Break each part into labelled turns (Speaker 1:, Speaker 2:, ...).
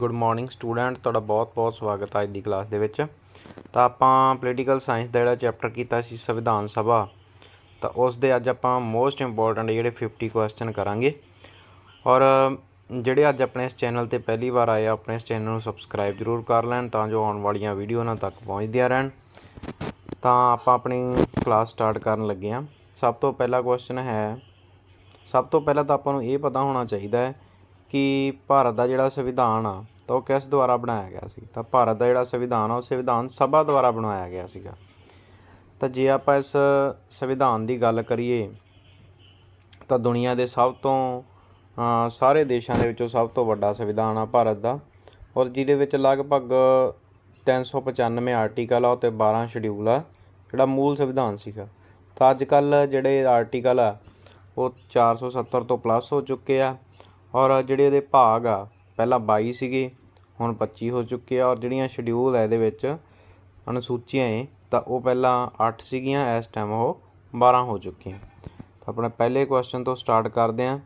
Speaker 1: Good morning student ਤੁਹਾਡਾ ਬਹੁਤ-ਬਹੁਤ ਸਵਾਗਤ ਹੈ ਅੱਜ ਦੀ ਕਲਾਸ ਦੇ ਵਿੱਚ। ਤਾਂ ਆਪਾਂ ਪੋਲੀਟੀਕਲ ਸਾਇੰਸ ਦਾ ਜਿਹੜਾ ਚੈਪਟਰ ਕੀਤਾ ਸੀ, ਸੰਵਿਧਾਨ ਸਭਾ, ਤਾਂ ਉਸ ਦੇ ਅੱਜ ਆਪਾਂ ਮੋਸਟ ਇੰਪੋਰਟੈਂਟ ਜਿਹੜੇ 50 ਕੁਐਸਚਨ ਕਰਾਂਗੇ। ਔਰ ਜਿਹੜੇ ਅੱਜ ਆਪਣੇ ਇਸ ਚੈਨਲ ਤੇ ਪਹਿਲੀ ਵਾਰ ਆਏ ਆ, ਆਪਣੇ ਇਸ ਚੈਨਲ ਨੂੰ ਸਬਸਕ੍ਰਾਈਬ ਜ਼ਰੂਰ ਕਰ ਲੈਣ ਤਾਂ ਜੋ ਆਉਣ ਵਾਲੀਆਂ ਵੀਡੀਓ ਉਹਨਾਂ ਤੱਕ ਪਹੁੰਚਦੀਆਂ ਰਹਿਣ। ਤਾਂ ਆਪਾਂ ਆਪਣੀ ਕਲਾਸ ਸਟਾਰਟ ਕਰਨ ਲੱਗੇ ਹਾਂ। ਸਭ ਤੋਂ ਪਹਿਲਾ ਕੁਐਸਚਨ ਹੈ, ਸਭ ਤੋਂ ਪਹਿਲਾਂ ਤਾਂ ਆਪਾਂ ਨੂੰ ਇਹ ਪਤਾ ਹੋਣਾ ਚਾਹੀਦਾ ਹੈ ਕਿ ਭਾਰਤ ਦਾ ਜਿਹੜਾ ਸੰਵਿਧਾਨ ਆ ਤਾਂ ਉਹ ਕਿਸ ਦੁਆਰਾ ਬਣਾਇਆ ਗਿਆ ਸੀ? ਤਾਂ ਭਾਰਤ ਦਾ ਜਿਹੜਾ ਸੰਵਿਧਾਨ ਆ, ਉਹ ਸੰਵਿਧਾਨ ਸਭਾ ਦੁਆਰਾ ਬਣਾਇਆ ਗਿਆ ਸੀਗਾ। ਤਾਂ ਜੇ ਆਪਾਂ ਇਸ ਸੰਵਿਧਾਨ ਦੀ ਗੱਲ ਕਰੀਏ, ਤਾਂ ਦੁਨੀਆ ਦੇ ਸਭ ਤੋਂ ਸਾਰੇ ਦੇਸ਼ਾਂ ਦੇ ਵਿੱਚੋਂ ਸਭ ਤੋਂ ਵੱਡਾ ਸੰਵਿਧਾਨ ਆ ਭਾਰਤ ਦਾ। ਔਰ ਜਿਹਦੇ ਵਿੱਚ ਲਗਭਗ 395 ਆਰਟੀਕਲ ਆ ਤੇ 12 ਸ਼ਡਿਊਲ ਆ, ਜਿਹੜਾ ਮੂਲ ਸੰਵਿਧਾਨ ਸੀਗਾ। ਤਾਂ ਅੱਜ ਕੱਲ ਜਿਹੜੇ ਆਰਟੀਕਲ ਆ, ਉਹ 470 ਤੋਂ ਪਲੱਸ ਹੋ ਚੁੱਕੇ ਆ। ਔਰ ਜਿਹੜੇ ਇਹਦੇ ਭਾਗ ਆ, ਪਹਿਲਾਂ 22 ਸੀਗੇ ਹੁਣ 25 ਹੋ ਚੁੱਕੇ ਆ ਔਰ ਜਿਹੜੀਆਂ ਸ਼ਡਿਊਲ ਹੈ ਇਹਦੇ ਵਿੱਚ ਅਨੁਸੂਚੀਆਂ ਏ, ਤਾਂ ਉਹ ਪਹਿਲਾਂ 8 ਸੀਗੀਆਂ, ਇਸ ਟਾਈਮ ਉਹ 12 ਹੋ ਚੁੱਕੀਆਂ। ਤਾਂ ਆਪਣੇ ਪਹਿਲੇ ਕੁਐਸਚਨ ਤੋਂ ਸਟਾਰਟ ਕਰਦੇ ਹਾਂ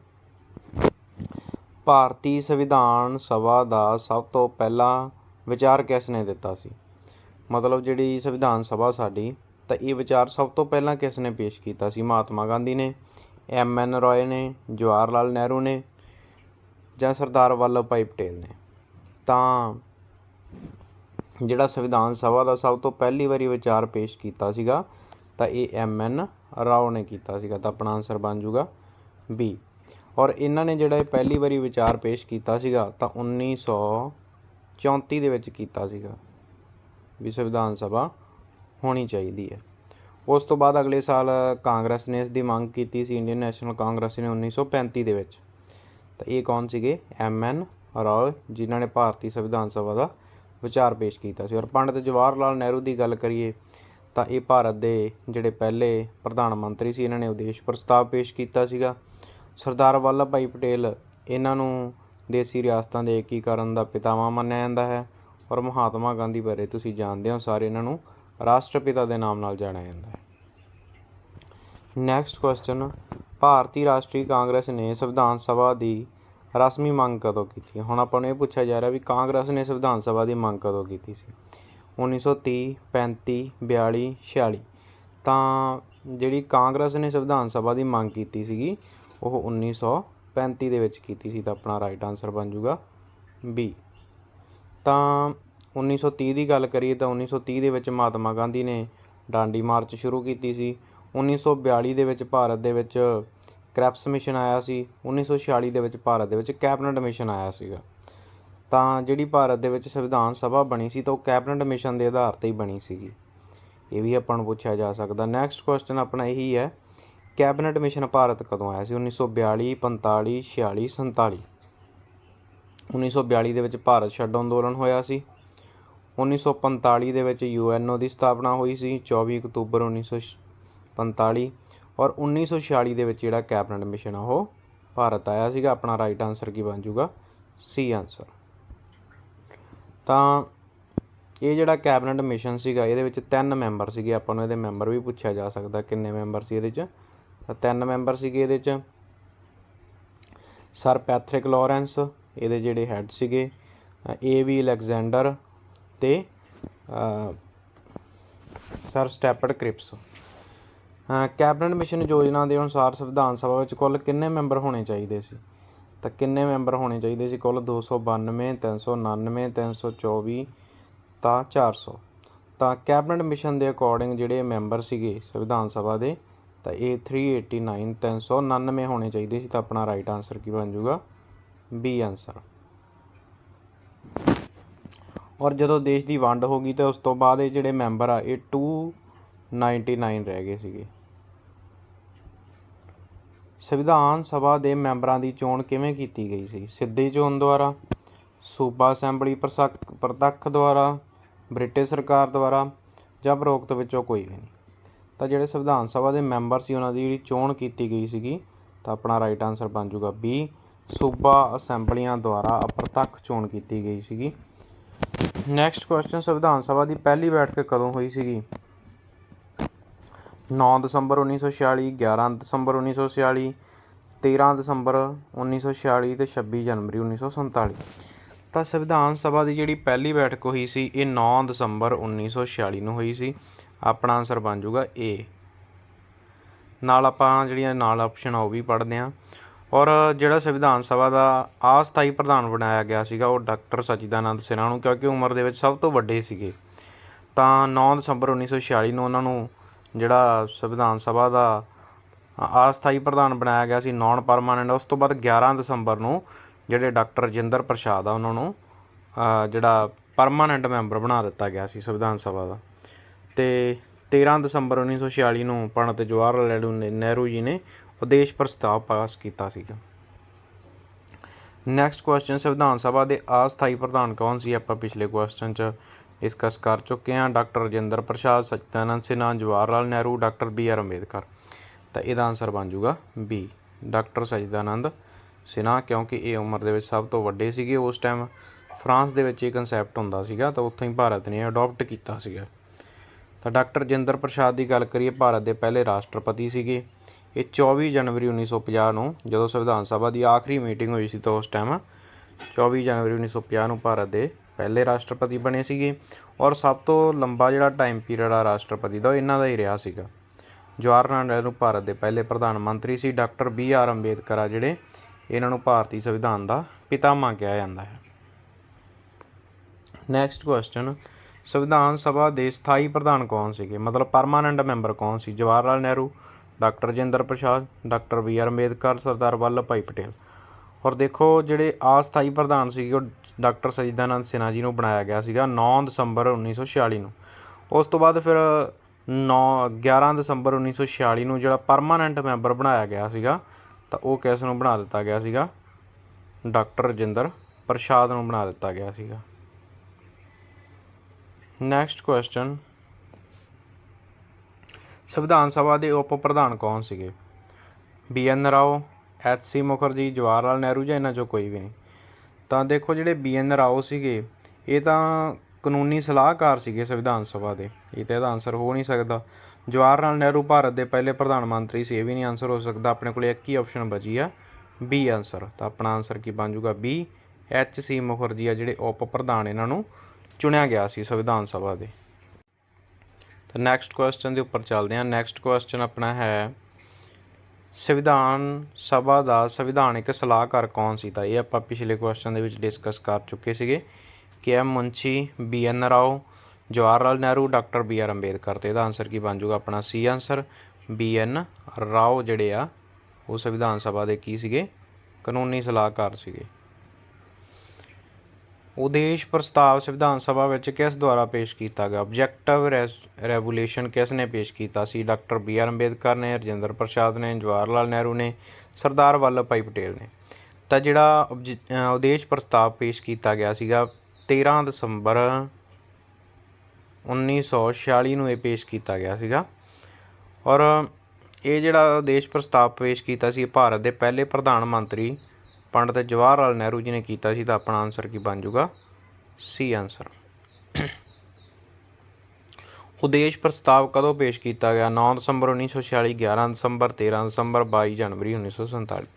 Speaker 1: ਭਾਰਤੀ ਸੰਵਿਧਾਨ ਸਭਾ ਦਾ ਸਭ ਤੋਂ ਪਹਿਲਾ ਵਿਚਾਰ ਕਿਸ ਨੇ ਦਿੱਤਾ ਸੀ? ਮਤਲਬ ਜਿਹੜੀ ਸੰਵਿਧਾਨ ਸਭਾ ਸਾਡੀ, ਤਾਂ ਇਹ ਵਿਚਾਰ ਸਭ ਤੋਂ ਪਹਿਲਾਂ ਕਿਸ ਨੇ ਪੇਸ਼ ਕੀਤਾ ਸੀ? ਮਹਾਤਮਾ ਗਾਂਧੀ ਨੇ, ਐਮ ਐਨ ਰਾਏ ਨੇ, ਜਵਾਹਰ ਲਾਲ ਨਹਿਰੂ ਨੇ ਜਾਂ ਸਰਦਾਰ ਵੱਲਭ ਭਾਈ ਪਟੇਲ ਨੇ? ਤਾਂ ਜਿਹੜਾ ਸੰਵਿਧਾਨ ਸਭਾ ਦਾ ਸਭ ਤੋਂ ਪਹਿਲੀ ਵਾਰੀ ਵਿਚਾਰ ਪੇਸ਼ ਕੀਤਾ ਸੀਗਾ, ਤਾਂ ਇਹ ਐਮ ਐਨ ਰਾਓ ਨੇ ਕੀਤਾ ਸੀਗਾ, ਤਾਂ ਆਪਣਾ ਆਨਸਰ ਬਣ ਜਾਊਗਾ ਬੀ ਔਰ ਇਹਨਾਂ ਨੇ ਜਿਹੜਾ ਇਹ ਪਹਿਲੀ ਵਾਰੀ ਵਿਚਾਰ ਪੇਸ਼ ਕੀਤਾ ਸੀਗਾ, ਤਾਂ 1934 ਦੇ ਵਿੱਚ ਕੀਤਾ ਸੀਗਾ ਵੀ ਸੰਵਿਧਾਨ ਸਭਾ ਹੋਣੀ ਚਾਹੀਦੀ ਹੈ। ਉਸ ਤੋਂ ਬਾਅਦ ਅਗਲੇ ਸਾਲ ਕਾਂਗਰਸ ਨੇ ਇਸ ਦੀ ਮੰਗ ਕੀਤੀ ਸੀ, ਇੰਡੀਅਨ ਨੈਸ਼ਨਲ ਕਾਂਗਰਸ ਨੇ 1935 ਦੇ ਵਿੱਚ। ਤਾਂ ਇਹ ਕੌਣ ਸੀਗੇ? ਐਮ ਐਨ ਰਾਓ, ਜਿਨ੍ਹਾਂ ਨੇ ਭਾਰਤੀ ਸੰਵਿਧਾਨ ਸਭਾ ਦਾ ਵਿਚਾਰ ਪੇਸ਼ ਕੀਤਾ ਸੀ। ਔਰ ਪੰਡਿਤ ਜਵਾਹਰ ਲਾਲ ਨਹਿਰੂ ਦੀ ਗੱਲ ਕਰੀਏ ਤਾਂ ਇਹ ਭਾਰਤ ਦੇ ਜਿਹੜੇ ਪਹਿਲੇ ਪ੍ਰਧਾਨ ਮੰਤਰੀ ਸੀ, ਇਹਨਾਂ ਨੇ ਉਦੇਸ਼ ਪ੍ਰਸਤਾਵ ਪੇਸ਼ ਕੀਤਾ ਸੀਗਾ। ਸਰਦਾਰ ਵੱਲਭ ਭਾਈ ਪਟੇਲ, ਇਹਨਾਂ ਨੂੰ ਦੇਸੀ ਰਿਆਸਤਾਂ ਦੇ ਏਕੀਕਰਨ ਦਾ ਪਿਤਾਮਾ ਮੰਨਿਆ ਜਾਂਦਾ ਹੈ ਔਰ ਮਹਾਤਮਾ ਗਾਂਧੀ ਬਾਰੇ ਤੁਸੀਂ ਜਾਣਦੇ ਹੋ, ਸਾਰੇ ਇਹਨਾਂ ਨੂੰ ਰਾਸ਼ਟਰਪਿਤਾ ਦੇ ਨਾਮ ਨਾਲ ਜਾਣਿਆ ਜਾਂਦਾ ਹੈ। ਨੈਕਸਟ ਕੁਐਸਚਨ ਭਾਰਤੀ ਰਾਸ਼ਟਰੀ ਕਾਂਗਰਸ ਨੇ ਸੰਵਿਧਾਨ ਸਭਾ ਦੀ ਰਸਮੀ ਮੰਗ ਕਦੋਂ ਕੀਤੀ ਹੁਣ ਆਪਾਂ ਨੂੰ ਇਹ ਪੁੱਛਿਆ ਜਾ ਰਿਹਾ ਵੀ ਕਾਂਗਰਸ ਨੇ ਸੰਵਿਧਾਨ ਸਭਾ ਦੀ ਮੰਗ ਕਦੋਂ ਕੀਤੀ ਸੀ? 1930 35 42 46 ਤਾਂ ਜਿਹੜੀ ਕਾਂਗਰਸ ਨੇ ਸੰਵਿਧਾਨ ਸਭਾ ਦੀ ਮੰਗ ਕੀਤੀ ਸੀਗੀ, ਉਹ 1935 ਦੇ ਵਿੱਚ ਕੀਤੀ ਸੀ ਤਾਂ ਆਪਣਾ ਰਾਈਟ ਆਨਸਰ ਬਣ ਜਾਊਗਾ ਬੀ ਤਾਂ 1930 ਦੀ ਗੱਲ ਕਰੀਏ ਤਾਂ 1930 ਦੇ ਵਿੱਚ ਮਹਾਤਮਾ ਗਾਂਧੀ ਨੇ ਡਾਂਡੀ ਮਾਰਚ ਸ਼ੁਰੂ ਕੀਤੀ ਸੀ। 1942 ਦੇ ਵਿੱਚ ਭਾਰਤ ਦੇ ਵਿੱਚ ਕ੍ਰੈਪਸ ਮਿਸ਼ਨ ਆਇਆ ਸੀ 1946 ਦੇ ਵਿੱਚ ਭਾਰਤ ਦੇ ਵਿੱਚ ਕੈਬਨਿਟ ਮਿਸ਼ਨ ਆਇਆ ਸੀਗਾ। ਤਾਂ ਜਿਹੜੀ ਭਾਰਤ ਦੇ ਵਿੱਚ ਸੰਵਿਧਾਨ ਸਭਾ ਬਣੀ ਸੀ ਤਾਂ ਉਹ ਕੈਬਨਿਟ ਮਿਸ਼ਨ ਦੇ ਆਧਾਰ ਤੇ ਹੀ ਬਣੀ ਸੀਗੀ। ਇਹ ਵੀ ਆਪਾਂ ਨੂੰ ਪੁੱਛਿਆ ਜਾ ਸਕਦਾ। ਨੈਕਸਟ ਕੁਐਸਚਨ ਆਪਣਾ ਇਹੀ ਹੈ, ਕੈਬਨਿਟ ਮਿਸ਼ਨ ਭਾਰਤ ਕਦੋਂ ਆਇਆ ਸੀ? 1942 45 46 47 1942 ਦੇ ਵਿੱਚ ਭਾਰਤ ਛੱਡ ਅੰਦੋਲਨ ਹੋਇਆ ਸੀ। 1945 ਦੇ ਵਿੱਚ ਯੂਐਨਓ ਦੀ ਸਥਾਪਨਾ ਹੋਈ ਸੀ। 24 ਅਕਤੂਬਰ 1945 ਔਰ 1946 ਦੇ ਵਿੱਚ ਜਿਹੜਾ ਕੈਬਨਿਟ ਮਿਸ਼ਨ ਆ, ਉਹ ਭਾਰਤ ਆਇਆ ਸੀਗਾ। ਆਪਣਾ ਰਾਈਟ ਆਨਸਰ ਕੀ ਬਣ ਜਾਊਗਾ? ਸੀ ਆਨਸਰ ਤਾਂ ਇਹ ਜਿਹੜਾ ਕੈਬਨਿਟ ਮਿਸ਼ਨ ਸੀਗਾ, ਇਹਦੇ ਵਿੱਚ ਤਿੰਨ ਮੈਂਬਰ ਸੀਗੇ। ਆਪਾਂ ਨੂੰ ਇਹਦੇ ਮੈਂਬਰ ਵੀ ਪੁੱਛਿਆ ਜਾ ਸਕਦਾ ਕਿੰਨੇ ਮੈਂਬਰ ਸੀ ਇਹਦੇ 'ਚ। ਤਾਂ ਤਿੰਨ ਮੈਂਬਰ ਸੀਗੇ ਇਹਦੇ 'ਚ। ਸਰ ਪੈਥਰਿਕ ਲਾਰੈਂਸ, ਇਹਦੇ ਜਿਹੜੇ ਹੈੱਡ ਸੀਗੇ ਏ ਵੀ ਅਲੈਗਜ਼ੈਂਡਰ ਤੇ sir Stafford Cripps. Cabinet mission ਯੋਜਨਾ ਦੇ ਅਨੁਸਾਰ ਸੰਵਿਧਾਨ ਸਭਾ ਵਿੱਚ ਕੁੱਲ ਕਿੰਨੇ ਮੈਂਬਰ ਹੋਣੇ ਚਾਹੀਦੇ ਸੀ? ਤਾਂ ਕਿੰਨੇ ਮੈਂਬਰ ਹੋਣੇ ਚਾਹੀਦੇ ਸੀ? ਕੁੱਲ 292 399 324 ਤਾਂ 400 ਤਾਂ ਕੈਬਨਿਟ ਮਿਸ਼ਨ ਦੇ ਅਕੋਰਡਿੰਗ ਜਿਹੜੇ ਮੈਂਬਰ ਸੀਗੇ ਸੰਵਿਧਾਨ ਸਭਾ ਦੇ, ਤਾਂ ਇਹ 389 399 ਹੋਣੇ ਚਾਹੀਦੇ ਸੀ। ਤਾਂ ਆਪਣਾ ਰਾਈਟ ਆਨਸਰ ਕੀ ਬਣ ਜਾਊਗਾ? ਬੀ ਆਨਸਰ ਔਰ ਜਦੋਂ ਦੇਸ਼ ਦੀ ਵੰਡ ਹੋ ਗਈ, ਤਾਂ ਉਸ ਤੋਂ ਬਾਅਦ ਇਹ ਜਿਹੜੇ ਮੈਂਬਰ ਆ, ਇਹ 299 ਰਹਿ ਗਏ ਸੀਗੇ। ਸੰਵਿਧਾਨ ਸਭਾ ਦੇ ਮੈਂਬਰਾਂ ਦੀ ਚੋਣ ਕਿਵੇਂ ਕੀਤੀ ਗਈ ਸੀ? ਸਿੱਧੀ ਚੋਣ ਦੁਆਰਾ, ਸੂਬਾ ਅਸੈਂਬਲੀ ਪ੍ਰਸਕ, ਪ੍ਰਤੱਖ ਦੁਆਰਾ, ਬ੍ਰਿਟਿਸ਼ ਸਰਕਾਰ ਦੁਆਰਾ ਜਾਂ ਉਪਰੋਕਤ ਵਿੱਚੋਂ ਕੋਈ ਵੀ ਨਹੀਂ? ਤਾਂ ਜਿਹੜੇ ਸੰਵਿਧਾਨ ਸਭਾ ਦੇ ਮੈਂਬਰ ਸੀ, ਉਹਨਾਂ ਦੀ ਜਿਹੜੀ ਚੋਣ ਕੀਤੀ ਗਈ ਸੀਗੀ, ਤਾਂ ਆਪਣਾ ਰਾਈਟ ਆਨਸਰ ਬਣ ਜਾਊਗਾ ਬੀ ਸੂਬਾ ਅਸੈਂਬਲੀਆਂ ਦੁਆਰਾ ਅਪ੍ਰਤੱਖ ਚੋਣ ਕੀਤੀ ਗਈ ਸੀਗੀ। ਨੈਕਸਟ ਕੁਐਸਚਨ ਸੰਵਿਧਾਨ ਸਭਾ ਦੀ ਪਹਿਲੀ ਬੈਠਕ ਕਦੋਂ ਹੋਈ ਸੀਗੀ? ਨੌ ਦਸੰਬਰ 1946 11 ਦਸੰਬਰ 1946 13 ਦਸੰਬਰ ਉੱਨੀ ਸੌ ਛਿਆਲੀ ਅਤੇ ਛੱਬੀ ਜਨਵਰੀ 1947 ਤਾਂ ਸੰਵਿਧਾਨ ਸਭਾ ਦੀ ਜਿਹੜੀ ਪਹਿਲੀ ਬੈਠਕ ਹੋਈ ਸੀ, ਇਹ ਨੌ ਦਸੰਬਰ 1946 ਨੂੰ ਹੋਈ ਸੀ। ਆਪਣਾ ਆਨਸਰ ਬਣ ਜਾਊਗਾ ਏ ਨਾਲ ਆਪਾਂ ਜਿਹੜੀਆਂ ਨਾਲ ਆਪਸ਼ਨ ਉਹ ਵੀ ਪੜ੍ਹਦੇ ਹਾਂ। ਔਰ ਜਿਹੜਾ ਸੰਵਿਧਾਨ ਸਭਾ ਦਾ ਆਸਥਾਈ ਪ੍ਰਧਾਨ ਬਣਾਇਆ ਗਿਆ ਸੀਗਾ, ਉਹ ਡਾਕਟਰ ਸਚਿਦਾਨੰਦ ਸਿਨਹਾ ਨੂੰ, ਕਿਉਂਕਿ ਉਮਰ ਦੇ ਵਿੱਚ ਸਭ ਤੋਂ ਵੱਡੇ ਸੀਗੇ। ਤਾਂ 9 ਦਸੰਬਰ 1946 ਨੂੰ ਉਹਨਾਂ ਨੂੰ ਜਿਹੜਾ ਸੰਵਿਧਾਨ ਸਭਾ ਦਾ ਆਸਥਾਈ ਪ੍ਰਧਾਨ ਬਣਾਇਆ ਗਿਆ ਸੀ ਨਾਨ ਪਰਮਾਨੈਂਟ ਉਸ ਤੋਂ ਬਾਅਦ 11 ਦਸੰਬਰ ਨੂੰ ਜਿਹੜੇ ਡਾਕਟਰ ਰਜਿੰਦਰ ਪ੍ਰਸਾਦ ਆ ਉਹਨਾਂ ਨੂੰ ਜਿਹੜਾ ਪਰਮਾਨੈਂਟ ਮੈਂਬਰ ਬਣਾ ਦਿੱਤਾ ਗਿਆ ਸੀ ਸੰਵਿਧਾਨ ਸਭਾ ਦਾ। ਤੇ 13 ਦਸੰਬਰ 1946 ਨੂੰ ਪੰਡਤ ਜਵਾਹਰ ਲਾਲ ਨਹਿਰੂ ਜੀ ਨੇ ਉਦੇਸ਼ ਪ੍ਰਸਤਾਵ ਪਾਸ ਕੀਤਾ ਸੀਗਾ। ਨੈਕਸਟ ਕੁਐਸਚਨ ਸੰਵਿਧਾਨ ਸਭਾ ਦੇ ਆਸਥਾਈ ਪ੍ਰਧਾਨ ਕੌਣ ਸੀ? ਆਪਾਂ ਪਿਛਲੇ ਕੁਐਸਚਨ 'ਚ ਡਿਸਕਸ ਕਰ ਚੁੱਕੇ ਹਾਂ। Doctor Rajendra Prasad, Sachchidananda Sinha, Jawahar Lal Nehru, doctor B R Ambedkar. ਤਾਂ ਇਹਦਾ ਆਨਸਰ ਬਣ ਜਾਊਗਾ ਬੀ ਡਾਕਟਰ ਸਚਿਦਾਨੰਦ ਸਿਨਹਾ, ਕਿਉਂਕਿ ਇਹ ਉਮਰ ਦੇ ਵਿੱਚ ਸਭ ਤੋਂ ਵੱਡੇ ਸੀਗੇ ਉਸ ਟਾਈਮ ਫਰਾਂਸ ਦੇ ਵਿੱਚ ਇਹ ਕਨਸੈਪਟ ਹੁੰਦਾ ਸੀਗਾ, ਤਾਂ ਉੱਥੋਂ ਹੀ ਭਾਰਤ ਨੇ ਅਡਾਪਟ ਕੀਤਾ ਸੀਗਾ। ਤਾਂ ਡਾਕਟਰ ਰਜਿੰਦਰ ਪ੍ਰਸਾਦ ਦੀ ਗੱਲ ਕਰੀਏ, ਭਾਰਤ ਦੇ ਪਹਿਲੇ ਰਾਸ਼ਟਰਪਤੀ ਸੀਗੇ। ਇਹ 24 ਜਨਵਰੀ 1950 ਨੂੰ, ਜਦੋਂ ਸੰਵਿਧਾਨ ਸਭਾ ਦੀ ਆਖਰੀ ਮੀਟਿੰਗ ਹੋਈ ਸੀ ਤਾਂ ਉਸ ਟਾਈਮ 24 ਜਨਵਰੀ 1950 ਨੂੰ ਭਾਰਤ ਦੇ ਪਹਿਲੇ ਰਾਸ਼ਟਰਪਤੀ ਬਣੇ ਸੀਗੇ ਔਰ ਸਭ ਤੋਂ ਲੰਬਾ ਜਿਹੜਾ ਟਾਈਮ ਪੀਰੀਅਡ ਆ ਰਾਸ਼ਟਰਪਤੀ ਦਾ, ਉਹ ਇਹਨਾਂ ਦਾ ਹੀ ਰਿਹਾ ਸੀਗਾ। ਜਵਾਹਰ ਲਾਲ ਨਹਿਰੂ ਭਾਰਤ ਦੇ ਪਹਿਲੇ ਪ੍ਰਧਾਨ ਮੰਤਰੀ ਸੀ, ਡਾਕਟਰ ਬੀ ਆਰ ਅੰਬੇਦਕਰ ਆ ਜਿਹੜੇ ਇਹਨਾਂ ਨੂੰ ਭਾਰਤੀ ਸੰਵਿਧਾਨ ਦਾ ਪਿਤਾਮਾ ਕਿਹਾ ਜਾਂਦਾ ਹੈ। ਨੈਕਸਟ ਕੁਐਸਚਨ ਸੰਵਿਧਾਨ ਸਭਾ ਦੇ ਸਥਾਈ ਪ੍ਰਧਾਨ ਕੌਣ ਸੀਗੇ? ਮਤਲਬ ਪਰਮਾਨੈਂਟ ਮੈਂਬਰ ਕੌਣ ਸੀ? Jawahar Lal Nehru, doctor Rajendra Prasad, doctor B R Ambedkar, Sardar Vallabh Bhai Patel. ਔਰ ਦੇਖੋ ਜਿਹੜੇ ਅਸਥਾਈ ਪ੍ਰਧਾਨ ਸੀਗੇ, ਉਹ ਡਾਕਟਰ ਸਜੀਦਾਨੰਦ ਸਿਨਹਾ ਜੀ ਨੂੰ ਬਣਾਇਆ ਗਿਆ ਸੀਗਾ 9 ਦਸੰਬਰ 1946 ਨੂੰ। ਉਸ ਤੋਂ ਬਾਅਦ ਫਿਰ 9 11 ਦਸੰਬਰ 1946 ਨੂੰ ਜਿਹੜਾ ਪਰਮਾਨੈਂਟ ਮੈਂਬਰ ਬਣਾਇਆ ਗਿਆ ਸੀਗਾ, ਤਾਂ ਉਹ ਕਿਸ ਨੂੰ ਬਣਾ ਦਿੱਤਾ ਗਿਆ ਸੀਗਾ? ਡਾਕਟਰ ਰਜਿੰਦਰ ਪ੍ਰਸਾਦ ਨੂੰ ਬਣਾ ਦਿੱਤਾ ਗਿਆ ਸੀਗਾ। ਨੈਕਸਟ ਕੁਐਸਚਨ ਸੰਵਿਧਾਨ ਸਭਾ ਦੇ ਉਪ ਪ੍ਰਧਾਨ ਕੌਣ ਸੀਗੇ? B N Rao H C Mukherjee Jawahar Lal Nehru ਜਾਂ ਇਹਨਾਂ ਚੋਂ ਕੋਈ ਵੀ ਨਹੀਂ। ਤਾਂ ਦੇਖੋ ਜਿਹੜੇ ਬੀ ਐਨ ਰਾਓ ਸੀਗੇ, ਇਹ ਤਾਂ ਕਾਨੂੰਨੀ ਸਲਾਹਕਾਰ ਸੀਗੇ ਸੰਵਿਧਾਨ ਸਭਾ ਦੇ। ਇਹ ਤਾਂ ਇਹਦਾ ਆਨਸਰ ਹੋ ਨਹੀਂ ਸਕਦਾ। ਜਵਾਹਰ ਲਾਲ ਨਹਿਰੂ ਭਾਰਤ ਦੇ ਪਹਿਲੇ ਪ੍ਰਧਾਨ ਮੰਤਰੀ ਸੀ, ਇਹ ਵੀ ਨਹੀਂ ਆਨਸਰ ਹੋ ਸਕਦਾ। ਆਪਣੇ ਕੋਲ ਇੱਕ ਹੀ ਆਪਸ਼ਨ ਬਚੀ ਆ ਬੀ ਆਨਸਰ ਤਾਂ ਆਪਣਾ ਆਨਸਰ ਕੀ ਬਣ ਜਾਊਗਾ? ਬੀ ਐਚ ਸੀ ਮੁਖਰਜੀ ਆ ਜਿਹੜੇ ਉਪ ਪ੍ਰਧਾਨ ਇਹਨਾਂ ਨੂੰ ਚੁਣਿਆ ਗਿਆ ਸੀ ਸੰਵਿਧਾਨ ਸਭਾ ਦੇ। ਤਾਂ ਨੈਕਸਟ ਕੁਐਸਚਨ ਦੇ ਉੱਪਰ ਚੱਲਦੇ ਹਾਂ। ਨੈਕਸਟ ਕੁਐਸਚਨ ਆਪਣਾ ਹੈ ਸੰਵਿਧਾਨ ਸਭਾ ਦਾ ਸੰਵਿਧਾਨਿਕ ਸਲਾਹਕਾਰ ਕੌਣ ਸੀ ਤਾਂ ਇਹ ਆਪਾਂ ਪਿਛਲੇ ਕੁਐਸਚਨ ਦੇ ਵਿੱਚ ਡਿਸਕਸ ਕਰ ਚੁੱਕੇ ਸੀਗੇ K M Munshi B N Rao, Jawahar Lal Nehru, doctor B R Ambedkar ਤੇ ਇਹਦਾ ਆਨਸਰ ਕੀ ਬਣ ਜਾਊਗਾ? ਆਪਣਾ C answer B N Rao ਜਿਹੜੇ ਆ, ਉਹ ਸੰਵਿਧਾਨ ਸਭਾ ਦੇ ਕੀ ਸੀਗੇ? ਕਾਨੂੰਨੀ ਸਲਾਹਕਾਰ ਸੀਗੇ। ਉਦੇਸ਼ ਪ੍ਰਸਤਾਵ ਸੰਵਿਧਾਨ ਸਭਾ ਵਿੱਚ ਕਿਸ ਦੁਆਰਾ ਪੇਸ਼ ਕੀਤਾ ਗਿਆ? ਆਬਜੈਕਟਿਵ ਰੈਵੋਲੂਸ਼ਨ ਕਿਸ ਨੇ ਪੇਸ਼ ਕੀਤਾ ਸੀ? ਡਾਕਟਰ ਬੀ ਆਰ ਅੰਬੇਦਕਰ ਨੇ, ਰਜਿੰਦਰ ਪ੍ਰਸਾਦ ਨੇ, ਜਵਾਹਰ ਲਾਲ ਨਹਿਰੂ ਨੇ, ਸਰਦਾਰ ਵੱਲਭ ਭਾਈ ਪਟੇਲ ਨੇ। ਤਾਂ ਜਿਹੜਾ ਉਬਜ- ਉਦੇਸ਼ ਪ੍ਰਸਤਾਵ ਪੇਸ਼ ਕੀਤਾ ਗਿਆ ਸੀਗਾ 13 ਦਸੰਬਰ 1946 ਨੂੰ ਇਹ ਪੇਸ਼ ਕੀਤਾ ਗਿਆ ਸੀਗਾ। ਔਰ ਇਹ ਜਿਹੜਾ ਉਦੇਸ਼ ਪ੍ਰਸਤਾਵ ਪੇਸ਼ ਕੀਤਾ ਸੀ ਭਾਰਤ ਦੇ ਪਹਿਲੇ ਪ੍ਰਧਾਨ ਮੰਤਰੀ ਪੰਡਤ ਜਵਾਹਰ ਲਾਲ ਨਹਿਰੂ ਜੀ ਨੇ ਕੀਤਾ ਸੀ ਤਾਂ ਆਪਣਾ ਆਨਸਰ ਕੀ ਬਣ ਜਾਊਗਾ? ਸੀ ਆਨਸਰ ਉਦੇਸ਼ ਪ੍ਰਸਤਾਵ ਕਦੋਂ ਪੇਸ਼ ਕੀਤਾ ਗਿਆ? 9 ਦਸੰਬਰ 1946 11 ਦਸੰਬਰ 13 ਦਸੰਬਰ 22 ਜਨਵਰੀ 1947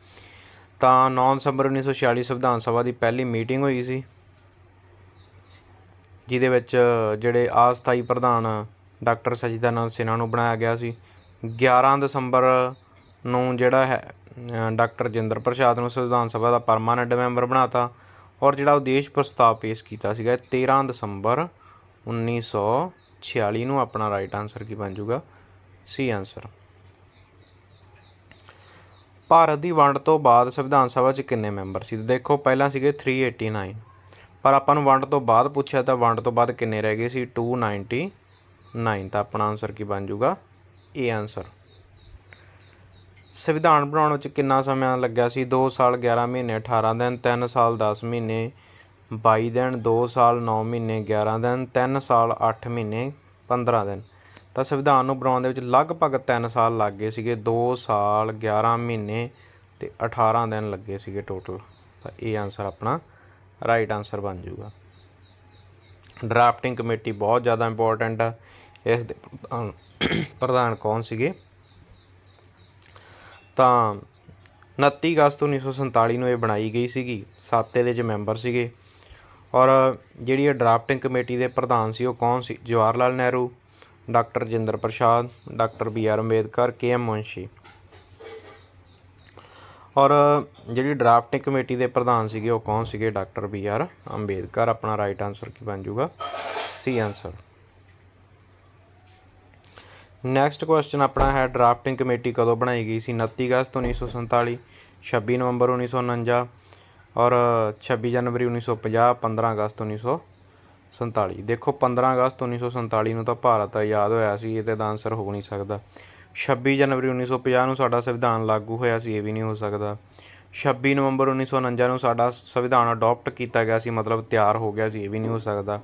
Speaker 1: ਤਾਂ 9 ਦਸੰਬਰ 1946 ਸੰਵਿਧਾਨ ਸਭਾ ਦੀ ਪਹਿਲੀ ਮੀਟਿੰਗ ਹੋਈ ਸੀ, ਜਿਹਦੇ ਵਿੱਚ ਜਿਹੜੇ ਆਸਥਾਈ ਪ੍ਰਧਾਨ ਡਾਕਟਰ ਸਚਿਦਾਨੰਦ ਸਿਨਹਾ ਨੂੰ ਬਣਾਇਆ ਗਿਆ ਸੀ। 11 ਦਸੰਬਰ ਨੂੰ ਜਿਹੜਾ ਹੈ ਡਾਕਟਰ ਰਜਿੰਦਰ ਪ੍ਰਸਾਦ ਨੂੰ ਸੰਵਿਧਾਨ ਸਭਾ ਦਾ ਪਰਮਾਨੈਂਟ ਮੈਂਬਰ ਬਣਾਤਾ ਔਰ ਜਿਹੜਾ ਉਦੇਸ਼ ਪ੍ਰਸਤਾਵ ਪੇਸ਼ ਕੀਤਾ ਸੀਗਾ ਇਹ 13 ਦਸੰਬਰ 1946 ਨੂੰ ਆਪਣਾ ਰਾਈਟ ਆਨਸਰ ਕੀ ਬਣ ਜਾਊਗਾ? ਸੀ ਆਨਸਰ ਭਾਰਤ ਦੀ ਵੰਡ ਤੋਂ ਬਾਅਦ ਸੰਵਿਧਾਨ ਸਭਾ 'ਚ ਕਿੰਨੇ ਮੈਂਬਰ ਸੀ? ਦੇਖੋ, ਪਹਿਲਾਂ ਸੀਗੇ 389 ਪਰ ਆਪਾਂ ਨੂੰ ਵੰਡ ਤੋਂ ਬਾਅਦ ਪੁੱਛਿਆ ਤਾਂ ਵੰਡ ਤੋਂ ਬਾਅਦ ਕਿੰਨੇ ਰਹਿ ਗਏ ਸੀ? 299 ਤਾਂ ਆਪਣਾ ਆਨਸਰ ਕੀ ਬਣ ਜਾਊਗਾ? ਏ ਆਨਸਰ ਸੰਵਿਧਾਨ ਬਣਾਉਣ ਵਿੱਚ ਕਿੰਨਾ ਸਮਾਂ ਲੱਗਿਆ ਸੀ? 2 ਸਾਲ 11 ਮਹੀਨੇ 18 ਦਿਨ 3 ਸਾਲ 10 ਮਹੀਨੇ 22 ਦਿਨ 2 ਸਾਲ 9 ਮਹੀਨੇ 11 ਦਿਨ 3 ਸਾਲ 8 ਮਹੀਨੇ 15 ਦਿਨ। ਤਾਂ ਸੰਵਿਧਾਨ ਨੂੰ ਬਣਾਉਣ ਦੇ ਵਿੱਚ ਲਗਭਗ 3 ਸਾਲ ਲੱਗ ਗਏ ਸੀਗੇ। 2 ਸਾਲ 11 ਮਹੀਨੇ ਤੇ 18 ਦਿਨ ਲੱਗੇ ਸੀਗੇ ਟੋਟਲ ਤਾਂ ਇਹ ਆਨਸਰ ਆਪਣਾ ਰਾਈਟ ਆਨਸਰ ਬਣ ਜਾਊਗਾ। ਡਰਾਫਟਿੰਗ ਕਮੇਟੀ ਬਹੁਤ ਜ਼ਿਆਦਾ ਇੰਪੋਰਟੈਂਟ ਆ। ਇਸ ਦੇ ਪ੍ਰਧਾਨ ਪ੍ਰਧਾਨ ਕੌਣ ਸੀਗੇ? ਤਾਂ 29 ਅਗਸਤ 1947 ਨੂੰ ਇਹ ਬਣਾਈ ਗਈ ਸੀਗੀ, ਸੱਤ ਇਹਦੇ ਚ ਮੈਂਬਰ ਸੀਗੇ। ਔਰ ਜਿਹੜੀ ਇਹ ਡਰਾਫਟਿੰਗ ਕਮੇਟੀ ਦੇ ਪ੍ਰਧਾਨ ਸੀ, ਉਹ ਕੌਣ ਸੀ? Jawahar Lal Nehru, doctor Rajendra Prasad, doctor B R Ambedkar, K M Munshi ਔਰ ਜਿਹੜੀ ਡਰਾਫਟਿੰਗ ਕਮੇਟੀ ਦੇ ਪ੍ਰਧਾਨ ਸੀਗੇ, ਉਹ ਕੌਣ ਸੀਗੇ? Doctor B R Ambedkar. ਆਪਣਾ ਰਾਈਟ ਆਨਸਰ ਕੀ ਬਣ ਜਾਊਗਾ? ਸੀ ਆਨਸਰ ਨੈਕਸਟ ਕੁਐਸਚਨ ਆਪਣਾ ਹੈ ਡਰਾਫਟਿੰਗ ਕਮੇਟੀ ਕਦੋਂ ਬਣਾਈ ਗਈ ਸੀ? 29 ਅਗਸਤ 1947 26 ਨਵੰਬਰ 1949 ਔਰ 26 ਜਨਵਰੀ 1950 15 ਅਗਸਤ 1947 ਦੇਖੋ 15 ਅਗਸਤ 1947 ਨੂੰ ਤਾਂ ਭਾਰਤ ਆਜ਼ਾਦ ਹੋਇਆ ਸੀ ਇਹ ਤੇ ਦਾ ਆਨਸਰ ਹੋ ਨਹੀਂ ਸਕਦਾ। 26 ਜਨਵਰੀ 1950 ਨੂੰ ਸਾਡਾ ਸੰਵਿਧਾਨ ਲਾਗੂ ਹੋਇਆ ਸੀ, ਇਹ ਵੀ ਨਹੀਂ ਹੋ ਸਕਦਾ। 26 ਨਵੰਬਰ 1949 ਨੂੰ ਸਾਡਾ ਸੰਵਿਧਾਨ ਅਡਾਪਟ ਕੀਤਾ ਗਿਆ ਸੀ, ਮਤਲਬ ਤਿਆਰ ਹੋ ਗਿਆ ਸੀ, ਇਹ ਵੀ ਨਹੀਂ ਹੋ ਸਕਦਾ।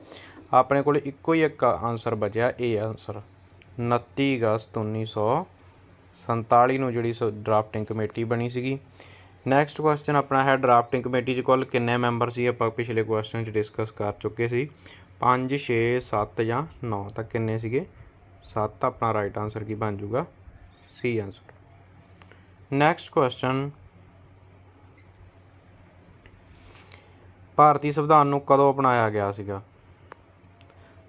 Speaker 1: ਆਪਣੇ ਕੋਲ ਇੱਕੋ ਹੀ ਇੱਕ ਆਨਸਰ ਬਚਿਆ ਇਹ ਆਨਸਰ 29 ਅਗਸਤ 1947 ਨੂੰ ਜਿਹੜੀ ਡਰਾਫਟਿੰਗ ਕਮੇਟੀ ਬਣੀ ਸੀਗੀ। ਨੈਕਸਟ ਕੁਐਸਚਨ ਆਪਣਾ ਹੈ ਡਰਾਫਟਿੰਗ ਕਮੇਟੀ 'ਚ ਕੁੱਲ ਕਿੰਨੇ ਮੈਂਬਰ ਸੀ? ਆਪਾਂ ਪਿਛਲੇ ਕੁਐਸਚਨ 'ਚ ਡਿਸਕਸ ਕਰ ਚੁੱਕੇ ਸੀ। 5 6 7 ਜਾਂ 9 ਤਾਂ ਕਿੰਨੇ ਸੀਗੇ? 7 ਆਪਣਾ ਰਾਈਟ ਆਨਸਰ ਕੀ ਬਣ ਜਾਊਗਾ? ਸੀ ਆਨਸਰ ਨੈਕਸਟ ਕੁਐਸਚਨ ਭਾਰਤੀ ਸੰਵਿਧਾਨ ਨੂੰ ਕਦੋਂ ਅਪਣਾਇਆ ਗਿਆ ਸੀਗਾ?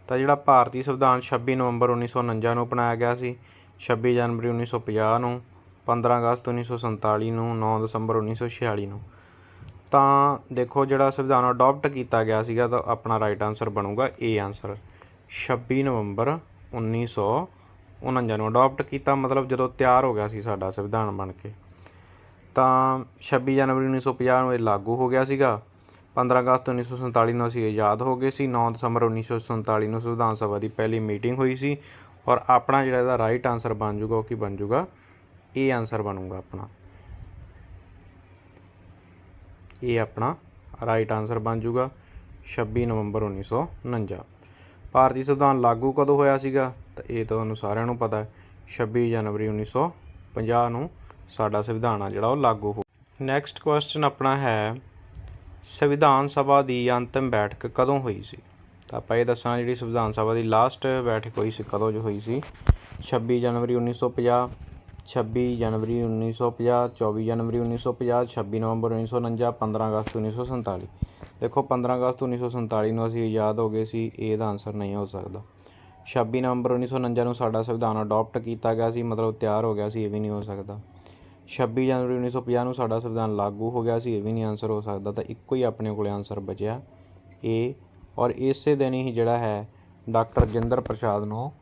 Speaker 1: ਤਾਂ ਜਿਹੜਾ ਭਾਰਤੀ ਸੰਵਿਧਾਨ 26 ਨਵੰਬਰ 1949 ਨੂੰ ਅਪਣਾਇਆ ਗਿਆ ਸੀ 26 ਜਨਵਰੀ 1950 ਨੂੰ 15 ਅਗਸਤ 1947 ਨੂੰ, ਨੌ ਦਸੰਬਰ 1946 ਨੂੰ। ਤਾਂ ਦੇਖੋ ਜਿਹੜਾ ਸੰਵਿਧਾਨ ਅਡਾਪਟ ਕੀਤਾ ਗਿਆ ਸੀਗਾ ਤਾਂ ਆਪਣਾ ਰਾਈਟ ਆਨਸਰ ਬਣੂਗਾ ਏ ਆਨਸਰ 26 ਨਵੰਬਰ 1949 ਨੂੰ ਅਡਾਪਟ ਕੀਤਾ, ਮਤਲਬ ਜਦੋਂ ਤਿਆਰ ਹੋ ਗਿਆ ਸੀ ਸਾਡਾ ਸੰਵਿਧਾਨ ਬਣ ਕੇ। ਤਾਂ 26 ਜਨਵਰੀ 1950 ਨੂੰ ਇਹ ਲਾਗੂ ਹੋ ਗਿਆ ਸੀਗਾ। 15 ਅਗਸਤ 1947 ਨੂੰ ਅਸੀਂ ਆਜ਼ਾਦ ਹੋ ਗਏ ਸੀ 9 ਦਸੰਬਰ 1947 ਨੂੰ ਸੰਵਿਧਾਨ ਸਭਾ ਦੀ ਪਹਿਲੀ ਮੀਟਿੰਗ ਹੋਈ ਸੀ ਔਰ ਆਪਣਾ ਜਿਹੜਾ ਇਹਦਾ ਰਾਈਟ ਆਨਸਰ ਬਣ ਜਾਊਗਾ ਉਹ ਕੀ ਬਣ ਜਾਊਗਾ? ਇਹ ਆਨਸਰ ਬਣੂਗਾ ਆਪਣਾ। ਇਹ ਆਪਣਾ ਰਾਈਟ ਆਨਸਰ ਬਣ ਜਾਊਗਾ 26 ਨਵੰਬਰ 1949 ਭਾਰਤੀ ਸੰਵਿਧਾਨ ਲਾਗੂ ਕਦੋਂ ਹੋਇਆ ਸੀਗਾ? ਤਾਂ ਇਹ ਤੁਹਾਨੂੰ ਸਾਰਿਆਂ ਨੂੰ ਪਤਾ ਹੈ 26 ਜਨਵਰੀ 1950 ਨੂੰ ਸਾਡਾ ਸੰਵਿਧਾਨ ਆ ਜਿਹੜਾ ਉਹ ਲਾਗੂ ਹੋ ਨੈਕਸਟ ਕੁਐਸਚਨ ਆਪਣਾ ਹੈ ਸੰਵਿਧਾਨ ਸਭਾ ਦੀ ਅੰਤਿਮ ਬੈਠਕ ਕਦੋਂ ਹੋਈ ਸੀ? ਤਾਂ ਆਪਾਂ ਇਹ ਦੱਸਣਾ ਜਿਹੜੀ ਸੰਵਿਧਾਨ ਸਭਾ ਦੀ ਲਾਸਟ ਬੈਠਕ ਹੋਈ ਸੀ, ਕਦੋਂ ਜੋ ਹੋਈ ਸੀ? 26 ਜਨਵਰੀ 1950 26 ਜਨਵਰੀ 1950 24 ਜਨਵਰੀ 1950 26 ਨਵੰਬਰ 1949 15 ਅਗਸਤ 1947 ਦੇਖੋ 15 ਅਗਸਤ 1947 ਨੂੰ ਅਸੀਂ ਆਜ਼ਾਦ ਹੋ ਗਏ ਸੀ ਇਹਦਾ ਆਨਸਰ ਨਹੀਂ ਹੋ ਸਕਦਾ। 26 ਨਵੰਬਰ 1949 ਨੂੰ ਸਾਡਾ ਸੰਵਿਧਾਨ ਅਡਾਪਟ ਕੀਤਾ ਗਿਆ ਸੀ, ਮਤਲਬ ਤਿਆਰ ਹੋ ਗਿਆ ਸੀ, ਇਹ ਵੀ ਨਹੀਂ ਹੋ ਸਕਦਾ। 26 ਜਨਵਰੀ 1950 ਨੂੰ ਸਾਡਾ ਸੰਵਿਧਾਨ ਲਾਗੂ ਹੋ ਗਿਆ ਸੀ, ਇਹ ਵੀ ਨਹੀਂ ਆਨਸਰ ਹੋ ਸਕਦਾ, ਤਾਂ ਇੱਕੋ ਹੀ ਆਪਣੇ ਕੋਲੇ ਆਨਸਰ ਬਚਿਆ। ਏ ਔਰ ਇਸੇ ਦਿਨ ਹੀ ਜਿਹੜਾ ਹੈ ਡਾਕਟਰ ਰਜਿੰਦਰ ਪ੍ਰਸਾਦ ਨੂੰ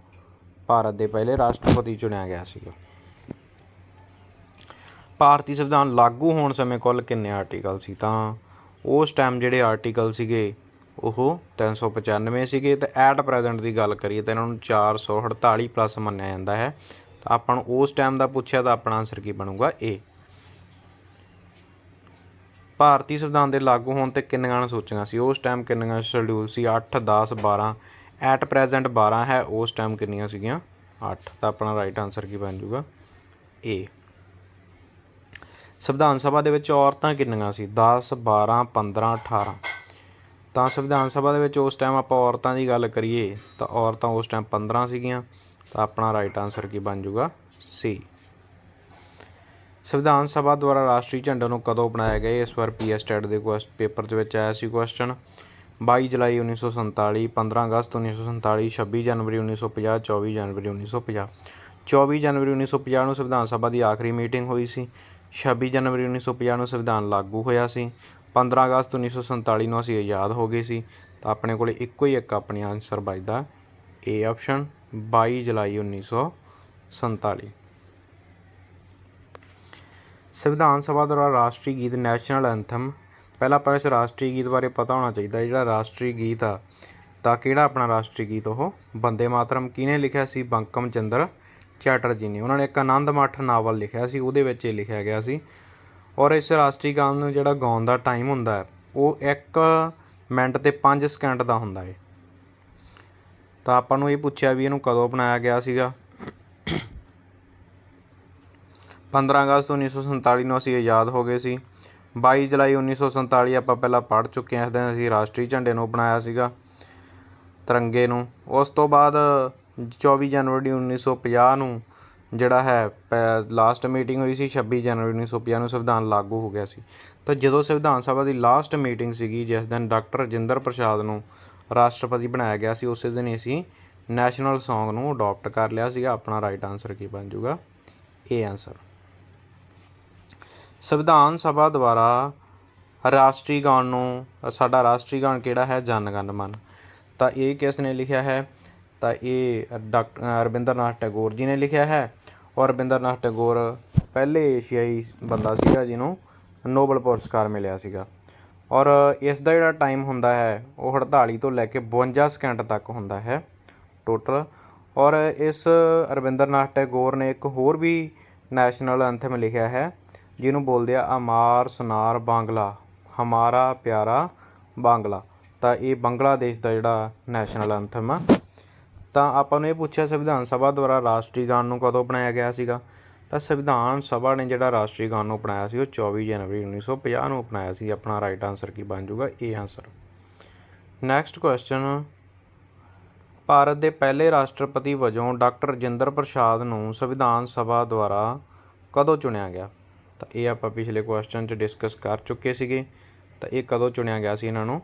Speaker 1: ਭਾਰਤ ਦੇ ਪਹਿਲੇ ਰਾਸ਼ਟਰਪਤੀ ਚੁਣਿਆ ਗਿਆ ਸੀਗਾ। ਭਾਰਤੀ ਸੰਵਿਧਾਨ ਲਾਗੂ ਹੋਣ ਸਮੇਂ ਕੁੱਲ ਕਿੰਨੇ ਆਰਟੀਕਲ ਸੀ? ਤਾਂ ਉਸ ਟਾਈਮ ਜਿਹੜੇ ਆਰਟੀਕਲ ਸੀਗੇ, ਉਹ 395 ਸੀਗੇ, ਤੇ ਐਟ ਪ੍ਰੈਜ਼ੈਂਟ ਦੀ ਗੱਲ ਕਰੀਏ ਤਾਂ ਇਹਨਾਂ ਨੂੰ 448 ਪਲੱਸ ਮੰਨਿਆ ਜਾਂਦਾ ਹੈ। ਤਾਂ ਆਪਾਂ ਨੂੰ ਉਸ ਟਾਈਮ ਦਾ ਪੁੱਛਿਆ ਤਾਂ ਆਪਣਾ ਆਨਸਰ ਕੀ ਬਣੂਗਾ? ਏ ਭਾਰਤੀ ਸੰਵਿਧਾਨ ਦੇ ਲਾਗੂ ਹੋਣ ਤੇ ਕਿੰਨੀਆਂ ਸੂਚੀਆਂ ਸੀ? ਉਸ ਟਾਈਮ ਕਿੰਨੀਆਂ ਸ਼ਡਿਊਲ ਸੀ? 8 10 12 ਐਟ ਪ੍ਰੈਜ਼ੈਂਟ 12 ਹੈ, ਉਸ ਟਾਈਮ ਕਿੰਨੀਆਂ ਸੀਗੀਆਂ? 8 ਤਾਂ ਆਪਣਾ ਰਾਈਟ ਆਨਸਰ ਕੀ ਬਣ ਜਾਊਗਾ? ਏ ਸੰਵਿਧਾਨ ਸਭਾ ਦੇ ਵਿੱਚ ਔਰਤਾਂ ਕਿੰਨੀਆਂ ਸੀ? 10 12 15 18 ਤਾਂ ਸੰਵਿਧਾਨ ਸਭਾ ਦੇ ਵਿੱਚ ਉਸ ਟਾਈਮ ਆਪਾਂ ਔਰਤਾਂ ਦੀ ਗੱਲ ਕਰੀਏ, ਤਾਂ ਔਰਤਾਂ ਉਸ ਟਾਈਮ 15 ਸੀਗੀਆਂ। ਤਾਂ ਆਪਣਾ ਰਾਈਟ ਆਨਸਰ ਕੀ ਬਣ ਜਾਊਗਾ? ਸੀ ਸੰਵਿਧਾਨ ਸਭਾ ਦੁਆਰਾ ਰਾਸ਼ਟਰੀ ਝੰਡੇ ਨੂੰ ਕਦੋਂ ਬਣਾਇਆ ਗਿਆ? ਇਸ ਵਾਰ ਪੀਐਸ ਟੈਟ ਦੇ ਕੁਐਸਟ ਪੇਪਰ ਦੇ ਵਿੱਚ ਆਇਆ ਸੀ ਕੁਐਸਚਨ 22 ਜੁਲਾਈ 1947 15 ਅਗਸਤ 1947 26 ਜਨਵਰੀ 1950 24 ਜਨਵਰੀ 1950 24 ਜਨਵਰੀ 1950 ਨੂੰ ਸੰਵਿਧਾਨ ਸਭਾ ਦੀ ਆਖਰੀ ਮੀਟਿੰਗ ਹੋਈ ਸੀ। 26 ਜਨਵਰੀ 1950 ਨੂੰ ਸੰਵਿਧਾਨ ਲਾਗੂ ਹੋਇਆ ਸੀ। 15 ਅਗਸਤ 1947 ਨੂੰ ਅਸੀਂ ਆਜ਼ਾਦ ਹੋ ਗਏ ਸੀ। ਤਾਂ ਆਪਣੇ ਕੋਲੇ ਇੱਕੋ ਹੀ ਇੱਕ ਆਪਣੀ ਆਨਸਰ ਬਚਦਾ ਏ ਆਪਸ਼ਨ 22 ਜੁਲਾਈ 1947 ਸੰਵਿਧਾਨ ਸਭਾ ਦੁਆਰਾ ਰਾਸ਼ਟਰੀ ਗੀਤ ਨੈਸ਼ਨਲ ਐਂਥਮ। ਪਹਿਲਾਂ ਆਪਾਂ ਇਸ ਰਾਸ਼ਟਰੀ ਗੀਤ ਬਾਰੇ ਪਤਾ ਹੋਣਾ ਚਾਹੀਦਾ ਜਿਹੜਾ ਰਾਸ਼ਟਰੀ ਗੀਤ ਆ, ਤਾਂ ਕਿਹੜਾ ਆਪਣਾ ਰਾਸ਼ਟਰੀ ਗੀਤ ਉਹ? ਬੰਦੇ ਮਾਤਰਮ ਕਿਹਨੇ ਲਿਖਿਆ ਸੀ? ਬੰਕਮ ਚੰਦਰ ਚੈਟਰਜੀ ਨੇ। ਉਹਨਾਂ ਨੇ ਇੱਕ ਆਨੰਦ ਮੱਠ ਨਾਵਲ ਲਿਖਿਆ ਸੀ, ਉਹਦੇ ਵਿੱਚ ਇਹ ਲਿਖਿਆ ਗਿਆ ਸੀ। ਔਰ ਇਸ ਰਾਸ਼ਟਰੀ ਗਾਨ ਨੂੰ ਜਿਹੜਾ ਗਾਉਣ ਦਾ ਟਾਈਮ ਹੁੰਦਾ ਹੈ, ਉਹ 1 ਮਿੰਟ ਤੇ 5 ਸਕਿੰਟ ਦਾ ਹੁੰਦਾ ਹੈ। ਤਾਂ ਆਪਾਂ ਨੂੰ ਇਹ ਪੁੱਛਿਆ ਵੀ ਇਹਨੂੰ ਕਦੋਂ ਬਣਾਇਆ ਗਿਆ ਸੀਗਾ। 15 ਅਗਸਤ 1947 ਨੂੰ ਅਸੀਂ ਆਜ਼ਾਦ ਹੋ ਗਏ ਸੀ। 22 ਜੁਲਾਈ 1947 ਆਪਾਂ ਪਹਿਲਾਂ ਪੜ੍ਹ ਚੁੱਕੇ ਹਾਂ, ਇਸ ਦਿਨ ਅਸੀਂ ਰਾਸ਼ਟਰੀ ਝੰਡੇ ਨੂੰ ਬਣਾਇਆ ਸੀਗਾ, ਤਿਰੰਗੇ ਨੂੰ। ਉਸ ਤੋਂ ਬਾਅਦ 24 ਜਨਵਰੀ 1950 ਨੂੰ ਜਿਹੜਾ ਹੈ ਲਾਸਟ ਮੀਟਿੰਗ ਹੋਈ ਸੀ 26 ਜਨਵਰੀ 1950 ਨੂੰ ਸੰਵਿਧਾਨ ਲਾਗੂ ਹੋ ਗਿਆ ਸੀ। ਤਾਂ ਜਦੋਂ ਸੰਵਿਧਾਨ ਸਭਾ ਦੀ ਲਾਸਟ ਮੀਟਿੰਗ ਸੀਗੀ, ਜਿਸ ਦਿਨ ਡਾਕਟਰ ਰਜਿੰਦਰ ਪ੍ਰਸਾਦ ਨੂੰ ਰਾਸ਼ਟਰਪਤੀ ਬਣਾਇਆ ਗਿਆ ਸੀ, ਉਸੇ ਦਿਨ ਅਸੀਂ ਨੈਸ਼ਨਲ Song ਨੂੰ ਅਡਾਪਟ ਕਰ ਲਿਆ ਸੀਗਾ, ਆਪਣਾ ਰਾਈਟ ਆਨਸਰ ਕੀ ਬਣ ਜਾਊਗਾ? ਇਹ ਆਨਸਰ ਸੰਵਿਧਾਨ ਸਭਾ ਦੁਆਰਾ ਰਾਸ਼ਟਰੀ ਗਾਨ ਨੂੰ, ਸਾਡਾ ਰਾਸ਼ਟਰੀ ਗਾਨ ਕਿਹੜਾ ਹੈ? ਜਨ ਗਣ ਮਨ ਤਾਂ ਇਹ ਕਿਸ ਨੇ ਲਿਖਿਆ ਹੈ? ਤਾਂ ਇਹ ਡਾਕਟਰ ਰਵਿੰਦਰਨਾਥ ਟੈਗੋਰ ਜੀ ਨੇ ਲਿਖਿਆ ਹੈ। ਔਰ ਰਵਿੰਦਰਨਾਥ ਟੈਗੋਰ ਪਹਿਲੇ ਏਸ਼ੀਆਈ ਬੰਦਾ ਸੀਗਾ, ਜਿਹਨੂੰ ਨੋਬਲ ਪੁਰਸਕਾਰ ਮਿਲਿਆ ਸੀਗਾ। ਔਰ ਇਸ ਦਾ ਜਿਹੜਾ ਟਾਈਮ ਹੁੰਦਾ ਹੈ, ਉਹ 48 ਤੋਂ ਲੈ ਕੇ 52 ਸਕਿੰਟ ਤੱਕ ਹੁੰਦਾ ਹੈ ਟੋਟਲ ਔਰ ਇਸ ਰਵਿੰਦਰ ਨਾਥ ਟੈਗੋਰ ਨੇ ਇੱਕ ਹੋਰ ਵੀ ਨੈਸ਼ਨਲ ਐਂਥਮ ਲਿਖਿਆ ਹੈ, ਜਿਹਨੂੰ ਬੋਲਦੇ ਆ ਅਮਾਰ ਸੁਨਾਰ ਬਾਂਗਲਾ, ਹਮਾਰਾ ਪਿਆਰਾ ਬਾਂਗਲਾ। ਤਾਂ ਇਹ ਬੰਗਲਾਦੇਸ਼ ਦਾ ਜਿਹੜਾ ਨੈਸ਼ਨਲ ਐਂਥਮ ਆ। ਤਾਂ ਆਪਾਂ ਨੂੰ ਇਹ ਪੁੱਛਿਆ ਸੰਵਿਧਾਨ ਸਭਾ ਦੁਆਰਾ ਰਾਸ਼ਟਰੀ ਗਾਨ ਨੂੰ ਕਦੋਂ ਬਣਾਇਆ ਗਿਆ ਸੀਗਾ? ਤਾਂ ਸੰਵਿਧਾਨ ਸਭਾ ਨੇ ਜਿਹੜਾ ਰਾਸ਼ਟਰੀ ਗਾਨ ਨੂੰ ਅਪਣਾਇਆ ਸੀ, ਉਹ 24 ਜਨਵਰੀ 1950 ਨੂੰ ਅਪਣਾਇਆ ਸੀ। ਆਪਣਾ ਰਾਈਟ ਆਨਸਰ ਕੀ ਬਣ ਜਾਊਗਾ? ਇਹ ਆਨਸਰ ਨੈਕਸਟ ਕੁਐਸਚਨ ਭਾਰਤ ਦੇ ਪਹਿਲੇ ਰਾਸ਼ਟਰਪਤੀ ਵਜੋਂ ਡਾਕਟਰ ਰਜਿੰਦਰ ਪ੍ਰਸਾਦ ਨੂੰ ਸੰਵਿਧਾਨ ਸਭਾ ਦੁਆਰਾ ਕਦੋਂ ਚੁਣਿਆ ਗਿਆ? ਤਾਂ ਇਹ ਆਪਾਂ ਪਿਛਲੇ ਕੁਐਸਚਨ 'ਚ ਡਿਸਕਸ ਕਰ ਚੁੱਕੇ ਸੀਗੇ। ਤਾਂ ਇਹ ਕਦੋਂ ਚੁਣਿਆ ਗਿਆ ਸੀ ਇਹਨਾਂ ਨੂੰ?